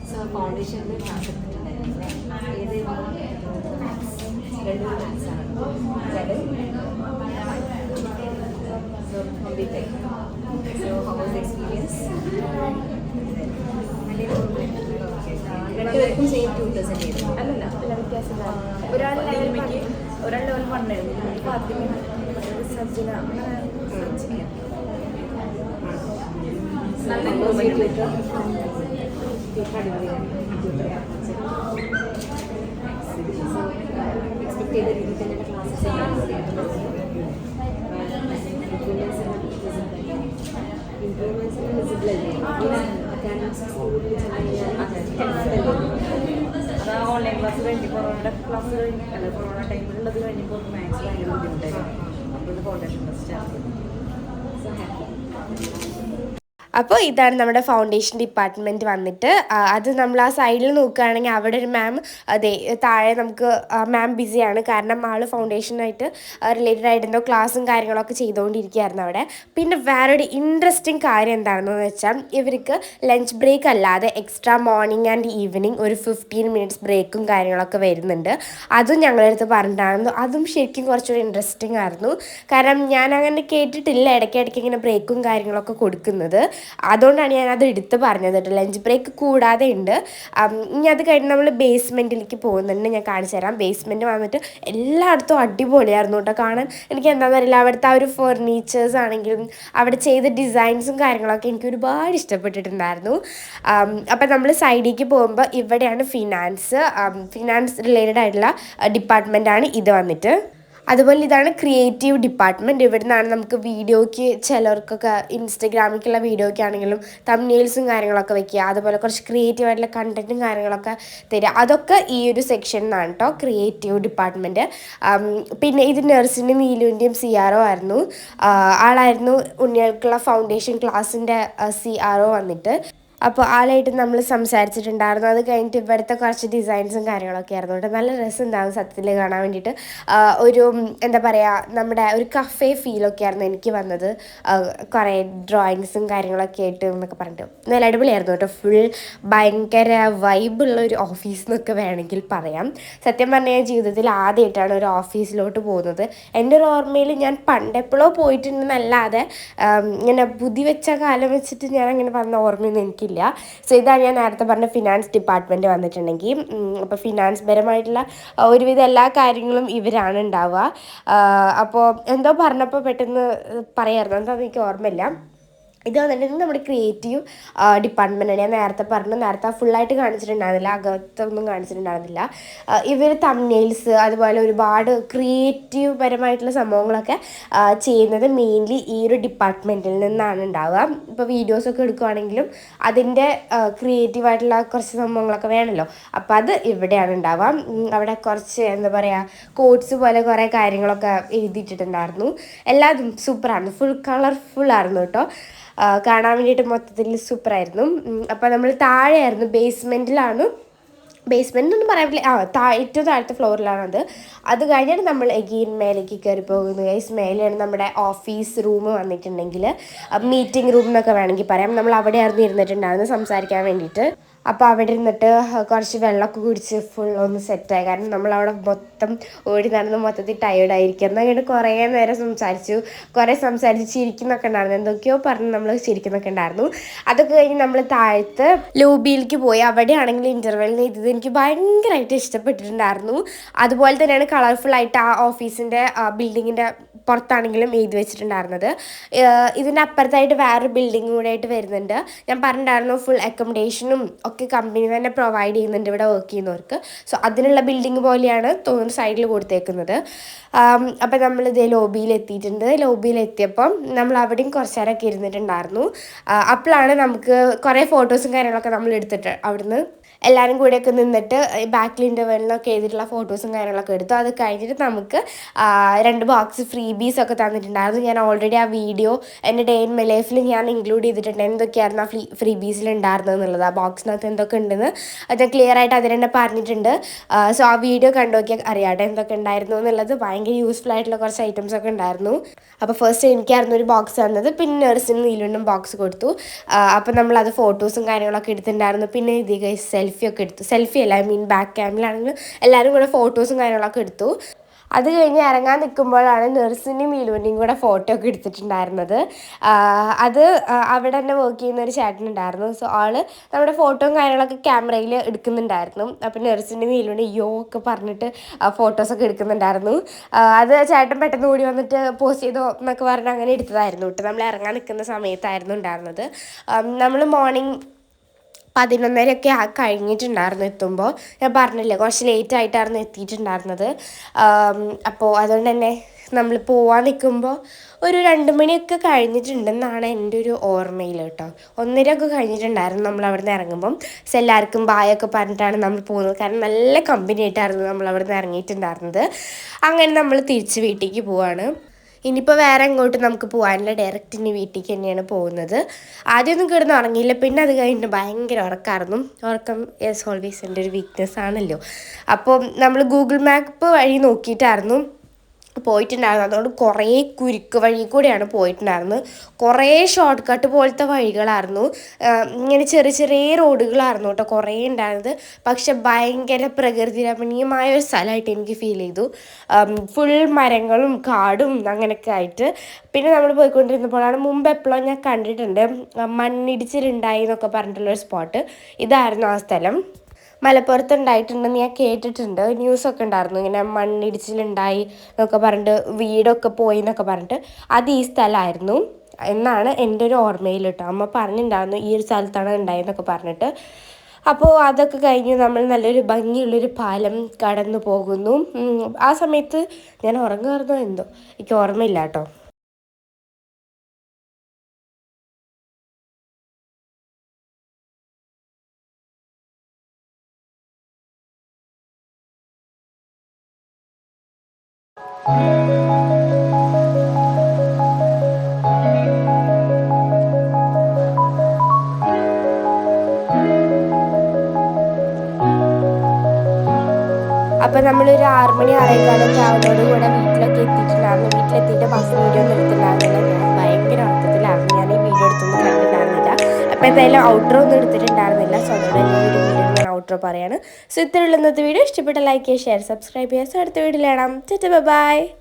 സോ ഫൗണ്ടേഷനിൽ ക്ലാസ് എടുത്തിട്ടുണ്ടായിരുന്നു ഏത് മാത്സ് രണ്ട് മാത്സ് ആണ് so complete so how was experience രണ്ടുപേർക്കും ട്യൂട്ടേഴ്സ് തന്നെയായിരുന്നു അല്ലല്ല ഒരാൾ ഒരാൾ ലെവൽ വണ്ണായിരുന്നു സബ്ജിന നല്ല ഇമ്പ്രൂവ്മെന്റ് എക്സ്പെക്ട് ചെയ്ത രീതിയിൽ തന്നെ ക്ലാസ്സസ് ഇംപ്രൂവ്മെന്റ്സ് വിസിബിൾ അല്ലേ അക്കാഡമിക്സ് അത് ഓൺലൈൻ ക്ലാസ് കഴിഞ്ഞ് കൊറോണയുടെ ക്ലാസ് കഴിഞ്ഞ് അല്ല കൊറോണ ടൈമിലുള്ളത് കഴിഞ്ഞപ്പോൾ മാത്സ് ഭയങ്കര ബുദ്ധിമുട്ടായിരുന്നു അപ്പോൾ ഇത് ഫൗണ്ടേഷൻ ടെസ്റ്റ് സോ ഹാപ്പി അപ്പോൾ ഇതാണ് നമ്മുടെ ഫൗണ്ടേഷൻ ഡിപ്പാർട്ട്മെന്റ് വന്നിട്ട്. അത് നമ്മൾ ആ സൈഡിൽ നോക്കുകയാണെങ്കിൽ അവിടെ ഒരു മാം അതെ താഴെ നമുക്ക് മാം ബിസിയാണ് കാരണം ആൾ ഫൗണ്ടേഷനായിട്ട് റിലേറ്റഡ് ആയിട്ട് എന്തോ ക്ലാസ്സും കാര്യങ്ങളൊക്കെ ചെയ്തുകൊണ്ടിരിക്കുകയായിരുന്നു അവിടെ. പിന്നെ വേറൊരു ഇൻട്രസ്റ്റിംഗ് കാര്യം എന്താണെന്ന് വെച്ചാൽ ഇവർക്ക് ലഞ്ച് ബ്രേക്ക് അല്ലാതെ എക്സ്ട്രാ മോർണിംഗ് ആൻഡ് ഈവനിങ് ഒരു ഫിഫ്റ്റീൻ മിനിറ്റ്സ് ബ്രേക്കും കാര്യങ്ങളൊക്കെ വരുന്നുണ്ട്. അതും ഞങ്ങളുടെ അടുത്ത് പറഞ്ഞിട്ടാണെന്നു അതും ശരിക്കും കുറച്ചുകൂടി ഇൻട്രസ്റ്റിംഗ് ആയിരുന്നു. കാരണം ഞാൻ അങ്ങനെ കേട്ടിട്ടില്ല ഇടയ്ക്ക് ഇടയ്ക്ക് ഇങ്ങനെ ബ്രേക്കും കാര്യങ്ങളൊക്കെ കൊടുക്കുന്നത്. അതുകൊണ്ടാണ് ഞാൻ അത് എടുത്ത് പറഞ്ഞത് കേട്ടോ. ലഞ്ച് ബ്രേക്ക് കൂടാതെ ഉണ്ട്. ഇനി അത് കഴിഞ്ഞ് നമ്മൾ ബേസ്മെന്റിലേക്ക് പോകുന്നുണ്ട്. ഞാൻ കാണിച്ചു തരാം. ബേസ്മെന്റ് വന്നിട്ട് എല്ലായിടത്തും അടിപൊളിയായിരുന്നു കേട്ടോ. കാണാൻ എനിക്ക് എന്താണെന്ന് അറിയില്ല. അവിടുത്തെ ആ ഒരു ഫർണിച്ചേഴ്സ് ആണെങ്കിലും അവിടെ ചെയ്ത ഡിസൈൻസും കാര്യങ്ങളൊക്കെ എനിക്ക് ഒരുപാട് ഇഷ്ടപ്പെട്ടിട്ടുണ്ടായിരുന്നു. അപ്പം നമ്മൾ സൈഡിലേക്ക് പോകുമ്പോൾ ഇവിടെയാണ് ഫിനാൻസ് ഫിനാൻസ് റിലേറ്റഡ് ആയിട്ടുള്ള ഡിപ്പാർട്ട്മെന്റാണ് ഇത് വന്നിട്ട്. അതുപോലെ ഇതാണ് ക്രിയേറ്റീവ് ഡിപ്പാർട്ട്മെന്റ് ഇവിടെ നിന്നാണ് നമുക്ക് വീഡിയോയ്ക്ക് ചിലർക്കൊക്കെ ഇൻസ്റ്റഗ്രാമിലേക്കുള്ള വീഡിയോയ്ക്ക് ആണെങ്കിലും തമ്നെയിൽസും കാര്യങ്ങളൊക്കെ വെക്കുക. അതുപോലെ കുറച്ച് ക്രിയേറ്റീവ് ആയിട്ടുള്ള കണ്ടന്റും കാര്യങ്ങളൊക്കെ തരിക. അതൊക്കെ ഈ ഒരു സെക്ഷനിൽ നിന്നാണ് കേട്ടോ ക്രിയേറ്റീവ് ഡിപ്പാർട്ട്മെന്റ് പിന്നെ ഇത് നഴ്സിന്റെ നീലുവിന്റെയും സി ആർ ഒ ആയിരുന്നു. ആളായിരുന്നു ഉണ്ണികൾക്കുള്ള ഫൗണ്ടേഷൻ ക്ലാസ്സിന്റെ സി ആർ ഒ വന്നിട്ട്. അപ്പോൾ ആളായിട്ട് നമ്മൾ സംസാരിച്ചിട്ടുണ്ടായിരുന്നു. അത് കഴിഞ്ഞിട്ട് ഇവിടുത്തെ കുറച്ച് ഡിസൈൻസും കാര്യങ്ങളൊക്കെ ആയിരുന്നു കേട്ടോ. നല്ല രസമുണ്ടാകും സത്യത്തിൽ കാണാൻ വേണ്ടിയിട്ട്. ഒരു എന്താ പറയുക നമ്മുടെ ഒരു കഫേ ഫീലൊക്കെ ആയിരുന്നു എനിക്ക് വന്നത്. കുറേ ഡ്രോയിങ്സും കാര്യങ്ങളൊക്കെ ആയിട്ട് എന്നൊക്കെ പറഞ്ഞിട്ട്. നല്ല അടിപൊളിയായിരുന്നു കേട്ടോ. ഫുൾ ഭയങ്കര വൈബുള്ള ഒരു ഓഫീസ് എന്നൊക്കെ വേണമെങ്കിൽ പറയാം. സത്യം പറഞ്ഞാൽ ജീവിതത്തിൽ ആദ്യമായിട്ടാണ് ഒരു ഓഫീസിലോട്ട് പോകുന്നത്. എന്റെ ഒരു ഓർമ്മയിൽ ഞാൻ പണ്ടെപ്പോഴോ പോയിട്ടുണ്ടെന്നല്ലാതെ ഇങ്ങനെ ബുദ്ധി വെച്ച കാലം വെച്ചിട്ട് ഞാൻ അങ്ങനെ പറഞ്ഞ ഓർമ്മയൊന്നും എനിക്കില്ല. സോ ഇതാണ് ഞാൻ നേരത്തെ പറഞ്ഞ ഫിനാൻസ് ഡിപ്പാർട്ട്മെന്റ് വന്നിട്ടുണ്ടെങ്കിൽ അപ്പോൾ ഫിനാൻസ് പരമായിട്ടുള്ള ഒരുവിധം എല്ലാ കാര്യങ്ങളും ഇവരാണ് ഉണ്ടാവുക. അപ്പോൾ എന്തോ പറഞ്ഞപ്പോൾ പെട്ടെന്ന് പറയായിരുന്നു. എന്താണെന്ന് എനിക്ക് ഓർമ്മയില്ല. ഇത് വന്നിട്ട് നമ്മുടെ ക്രിയേറ്റീവ് ഡിപ്പാർട്ട്മെന്റാണ് ഞാൻ നേരത്തെ പറഞ്ഞു നേരത്തെ ഫുള്ളായിട്ട് കാണിച്ചിട്ടുണ്ടായിരുന്നില്ല. അകത്തൊന്നും കാണിച്ചിട്ടുണ്ടായിരുന്നില്ല. ഇവർ തമ്നെയിൽസ് അതുപോലെ ഒരുപാട് ക്രിയേറ്റീവ് പരമായിട്ടുള്ള സംഭവങ്ങളൊക്കെ ചെയ്യുന്നത് മെയിൻലി ഈ ഒരു ഡിപ്പാർട്ട്മെന്റിൽ നിന്നാണ് ഉണ്ടാവുക. ഇപ്പോൾ വീഡിയോസൊക്കെ എടുക്കുവാണെങ്കിലും അതിന്റെ ക്രിയേറ്റീവായിട്ടുള്ള കുറച്ച് സംഭവങ്ങളൊക്കെ വേണമല്ലോ അപ്പോൾ അത് ഇവിടെയാണ് ഉണ്ടാവുക. അവിടെ കുറച്ച് എന്താ പറയുക കോഡ്സ് പോലെ കുറേ കാര്യങ്ങളൊക്കെ എഴുതിയിട്ടുണ്ടായിരുന്നു എല്ലാതും സൂപ്പറാണ് ഫുൾ കളർഫുൾ ആയിരുന്നു കേട്ടോ. കാണാൻ വേണ്ടിയിട്ട് മൊത്തത്തിൽ സൂപ്പറായിരുന്നു. അപ്പോൾ നമ്മൾ താഴെയായിരുന്നു ബേസ്മെന്റിലാണ് ബേസ്മെന്റ് ഒന്നും പറയാൻ പറ്റില്ല. ആ താ ഏറ്റവും താഴത്തെ ഫ്ലോറിലാണത് അത്. കഴിഞ്ഞാണ് നമ്മൾ എഗീൻ മേലേക്ക് കയറി പോകുന്നത് ഗൈസ് മേലെയാണ് നമ്മുടെ ഓഫീസ് റൂം വന്നിട്ടുണ്ടെങ്കിൽ മീറ്റിംഗ് റൂം എന്നൊക്കെ വേണമെങ്കിൽ പറയാം. നമ്മൾ അവിടെയായിരുന്നു ഇരുന്നിട്ടുണ്ടായിരുന്നു സംസാരിക്കാൻ വേണ്ടിയിട്ട്. അപ്പോൾ അവിടെ ഇരുന്നിട്ട് കുറച്ച് വെള്ളമൊക്കെ കുടിച്ച് ഫുൾ ഒന്ന് സെറ്റായി കാരണം നമ്മളവിടെ മൊത്തം ഓടി നടന്ന് മൊത്തത്തിൽ ടയേർഡായിരിക്കും എന്നാൽ അങ്ങനെ കുറേ നേരം സംസാരിച്ചു. കുറേ സംസാരിച്ച് ചിരിക്കുന്നൊക്കെ ഉണ്ടായിരുന്നു. എന്തൊക്കെയോ പറഞ്ഞ് നമ്മൾ ചിരിക്കുന്നൊക്കെ ഉണ്ടായിരുന്നു. അതൊക്കെ കഴിഞ്ഞ് നമ്മൾ താഴത്ത് ലോബിയിലേക്ക് പോയി. അവിടെയാണെങ്കിൽ ഇന്റർവെല്ലിന് ഇത് എനിക്ക് ഭയങ്കരമായിട്ട് ഇഷ്ടപ്പെട്ടിട്ടുണ്ടായിരുന്നു. അതുപോലെ തന്നെയാണ് കളർഫുൾ ആയിട്ട് ആ ഓഫീസിന്റെ ബിൽഡിങ്ങിന്റെ പുറത്താണെങ്കിലും എഴുതി വെച്ചിട്ടുണ്ടായിരുന്നത്. ഇതിന്റെ അപ്പുറത്തായിട്ട് വേറൊരു ബിൽഡിംഗ് കൂടെ ആയിട്ട് വരുന്നുണ്ട്. ഞാൻ പറഞ്ഞിട്ടുണ്ടായിരുന്നു ഫുൾ അക്കോമഡേഷനും ഒക്കെ കമ്പനി തന്നെ പ്രൊവൈഡ് ചെയ്യുന്നുണ്ട് ഇവിടെ വർക്ക് ചെയ്യുന്നവർക്ക്. സോ അതിനുള്ള ബിൽഡിംഗ് പോലെയാണ് തോന്നുന്നു സൈഡിൽ കൊടുത്തേക്കുന്നത്. അപ്പം നമ്മൾ ഇതേ ലോബിയിൽ എത്തിയിട്ടുണ്ട്. ലോബിയിൽ എത്തിയപ്പം നമ്മൾ അവിടെയും കുറച്ച് നേരമൊക്കെ ഇരുന്നിട്ടുണ്ടായിരുന്നു. അപ്പോഴാണ് നമുക്ക് കുറേ ഫോട്ടോസും കാര്യങ്ങളൊക്കെ നമ്മൾ എടുത്തിട്ട് അവിടുന്ന് എല്ലാവരും കൂടെയൊക്കെ നിന്നിട്ട് ബാക്കിൽ ഇന്റർവെല്ലിനൊക്കെ എഴുതിയിട്ടുള്ള ഫോട്ടോസും കാര്യങ്ങളൊക്കെ എടുത്തു. അത് കഴിഞ്ഞിട്ട് നമുക്ക് രണ്ട് ബോക്സ് ഫ്രീ ബീസ് ഒക്കെ തന്നിട്ടുണ്ടായിരുന്നു. ഞാൻ ഓൾറെഡി ആ വീഡിയോ എന്റെ ഡേ ഇൻ മൈ ലൈഫിൽ ഞാൻ ഇൻക്ലൂഡ് ചെയ്തിട്ടുണ്ട്. എന്തൊക്കെയായിരുന്നു ആ ഫ്രീ ഫ്രീ ബീസിൽ ഉണ്ടായിരുന്നത് എന്നുള്ളത്. ആ ബോക്സിനകത്ത് എന്തൊക്കെ ഉണ്ടെന്ന് അത് ക്ലിയർ ആയിട്ട് അതിൽ തന്നെ പറഞ്ഞിട്ടുണ്ട്. സോ ആ വീഡിയോ കണ്ടു നോക്കിയാൽ അറിയാട്ടെ എന്തൊക്കെ ഉണ്ടായിരുന്നു എന്നുള്ളത്. ഭയങ്കര യൂസ്ഫുൾ ആയിട്ടുള്ള കുറച്ച് ഐറ്റംസ് ഒക്കെ ഉണ്ടായിരുന്നു. അപ്പോൾ ഫസ്റ്റ് എനിക്കായിരുന്നു ഒരു ബോക്സ് തന്നത്. പിന്നെ നഴ്സിന് നീലുണ്ടും ബോക്സ് കൊടുത്തു. അപ്പോൾ നമ്മൾ അത് ഫോട്ടോസും കാര്യങ്ങളൊക്കെ എടുത്തിട്ടുണ്ടായിരുന്നു. പിന്നെ ഇത് സെൽഫി ഒക്കെ എടുത്തു. സെൽഫി അല്ല ഐ മീൻ ബാക്ക് ക്യാമിലാണെങ്കിലും എല്ലാവരും കൂടെ ഫോട്ടോസും കാര്യങ്ങളൊക്കെ എടുത്തു. അത് കഴിഞ്ഞ് ഇറങ്ങാൻ നിൽക്കുമ്പോഴാണ് നഴ്സിന്റെയും മീലുവിന്റെയും കൂടെ ഫോട്ടോ ഒക്കെ എടുത്തിട്ടുണ്ടായിരുന്നത്. അത് അവിടെ തന്നെ വർക്ക് ചെയ്യുന്ന ഒരു ചേട്ടനുണ്ടായിരുന്നു സോ ആൾ നമ്മുടെ ഫോട്ടോയും കാര്യങ്ങളൊക്കെ ക്യാമറയിൽ എടുക്കുന്നുണ്ടായിരുന്നു. അപ്പം നഴ്സിന്റെ മീലുവിന്റെ യോ ഒക്കെ പറഞ്ഞിട്ട് ഫോട്ടോസൊക്കെ എടുക്കുന്നുണ്ടായിരുന്നു. അത് ചേട്ടൻ പെട്ടെന്ന് കൂടി വന്നിട്ട് പോസ്റ്റ് ചെയ്തോ എന്നൊക്കെ പറഞ്ഞ് അങ്ങനെ എടുത്തതായിരുന്നു കേട്ടോ. നമ്മൾ ഇറങ്ങാൻ നിൽക്കുന്ന സമയത്തായിരുന്നു ഉണ്ടായിരുന്നത്. നമ്മൾ മോർണിംഗ് പതിനൊന്നരയൊക്കെ ആ കഴിഞ്ഞിട്ടുണ്ടായിരുന്നു എത്തുമ്പോൾ ഞാൻ പറഞ്ഞില്ലേ കുറച്ച് ലേറ്റ് ആയിട്ടായിരുന്നു എത്തിയിട്ടുണ്ടായിരുന്നത്. അപ്പോൾ അതുകൊണ്ട് തന്നെ നമ്മൾ പോവാൻ നിൽക്കുമ്പോൾ ഒരു രണ്ട് മണിയൊക്കെ കഴിഞ്ഞിട്ടുണ്ടെന്നാണ് എന്റെ ഒരു ഓർമ്മയിൽ കേട്ടോ. ഒന്നരയൊക്കെ കഴിഞ്ഞിട്ടുണ്ടായിരുന്നു നമ്മൾ അവിടെ നിന്ന് ഇറങ്ങുമ്പം. സോ എല്ലാവർക്കും ബായൊക്കെ പറഞ്ഞിട്ടാണ് നമ്മൾ പോകുന്നത്. കാരണം നല്ല കമ്പനി ആയിട്ടായിരുന്നു നമ്മൾ അവിടെ നിന്ന് ഇറങ്ങിയിട്ടുണ്ടായിരുന്നത്. അങ്ങനെ നമ്മൾ തിരിച്ച് വീട്ടിലേക്ക് പോവാണ്. ഇനിയിപ്പോൾ വേറെ എങ്ങോട്ട് നമുക്ക് പോകാനില്ല. ഡയറക്റ്റ് ഇനി വീട്ടിലേക്ക് തന്നെയാണ് പോകുന്നത്. ആദ്യമൊന്നും കിടന്ന് ഉറങ്ങിയില്ല. പിന്നെ അത് കഴിഞ്ഞിട്ട് ഭയങ്കര ഉറക്കമായിരുന്നു. ഉറക്കം എസ് ഓൾവേസ് എന്റെ ഒരു വീക്ക്നെസ് ആണല്ലോ. അപ്പോൾ നമ്മൾ ഗൂഗിൾ മാപ്പ് വഴി നോക്കിയിട്ടായിരുന്നു. പോയിട്ടുണ്ടായിരുന്നു അതുകൊണ്ട് കുറേ കുരുക്ക് വഴി കൂടെയാണ് പോയിട്ടുണ്ടായിരുന്നത്. കുറേ ഷോർട്ട് കട്ട് പോലത്തെ വഴികളായിരുന്നു. ഇങ്ങനെ ചെറിയ ചെറിയ റോഡുകളായിരുന്നു കേട്ടോ കുറേ ഉണ്ടായിരുന്നത്. പക്ഷെ ഭയങ്കര പ്രകൃതി രമണീയമായ ഒരു സ്ഥലമായിട്ട് എനിക്ക് ഫീൽ ചെയ്തു. ഫുൾ മരങ്ങളും കാടും അങ്ങനെയൊക്കെ ആയിട്ട്. പിന്നെ നമ്മൾ പോയിക്കൊണ്ടിരുന്നപ്പോഴാണ് മുമ്പ് എപ്പോഴും ഞാൻ കണ്ടിട്ടുണ്ട് മണ്ണിടിച്ചിലുണ്ടായി എന്നൊക്കെ പറഞ്ഞിട്ടുള്ളൊരു സ്പോട്ട് ഇതായിരുന്നു ആ സ്ഥലം. മലപ്പുറത്ത് ഉണ്ടായിട്ടുണ്ടെന്ന് ഞാൻ കേട്ടിട്ടുണ്ട്. ന്യൂസൊക്കെ ഉണ്ടായിരുന്നു. ഇങ്ങനെ മണ്ണിടിച്ചിലുണ്ടായി എന്നൊക്കെ പറഞ്ഞിട്ട് വീടൊക്കെ പോയി എന്നൊക്കെ പറഞ്ഞിട്ട് അത് ഈ സ്ഥലമായിരുന്നു. എന്നാണ് എന്റെ ഒരു ഓർമ്മയിൽ കേട്ടോ. അമ്മ പറഞ്ഞിട്ടുണ്ടായിരുന്നു ഈ ഒരു സ്ഥലത്താണ് ഉണ്ടായെന്നൊക്കെ പറഞ്ഞിട്ട്. അപ്പോൾ അതൊക്കെ കഴിഞ്ഞ് നമ്മൾ നല്ലൊരു ഭംഗിയുള്ളൊരു പാലം കടന്നു പോകുന്നു. ആ സമയത്ത് ഞാൻ ഉറങ്ങുമായിരുന്നോ എന്തോ? എനിക്ക് ഓർമ്മയില്ല കേട്ടോ. മണി ആറേക്കാലൊക്കെ ആവുന്നതോട് കൂടെ വീട്ടിലൊക്കെ എത്തിയിട്ടുണ്ടായിരുന്നു. വീട്ടിലെത്തിയിട്ട് ബസ് വീഡിയോ ഒന്നും എടുത്തിട്ടുണ്ടായിരുന്നില്ല. ഭയങ്കര അർത്ഥത്തിലായിരുന്നു. ഞാൻ ഈ വീഡിയോ എടുത്തൊന്നും കണ്ടിട്ടുണ്ടായിരുന്നില്ല. അപ്പം എന്തായാലും ഔട്ടർ ഒന്നും എടുത്തിട്ടുണ്ടായിരുന്നില്ല. സോ ഒരു വീഡിയോ ഞാൻ ഔട്ടർ പറയാണ്. സോ ഇത്രയുള്ള ഇന്നത്തെ വീഡിയോ. ഇഷ്ടപ്പെട്ട ലൈക്ക് ചെയ്യുക ഷെയർ സബ്സ്ക്രൈബ് ചെയ്യുക. സോ അടുത്ത വീഡിയോയിലാണ് ബൈ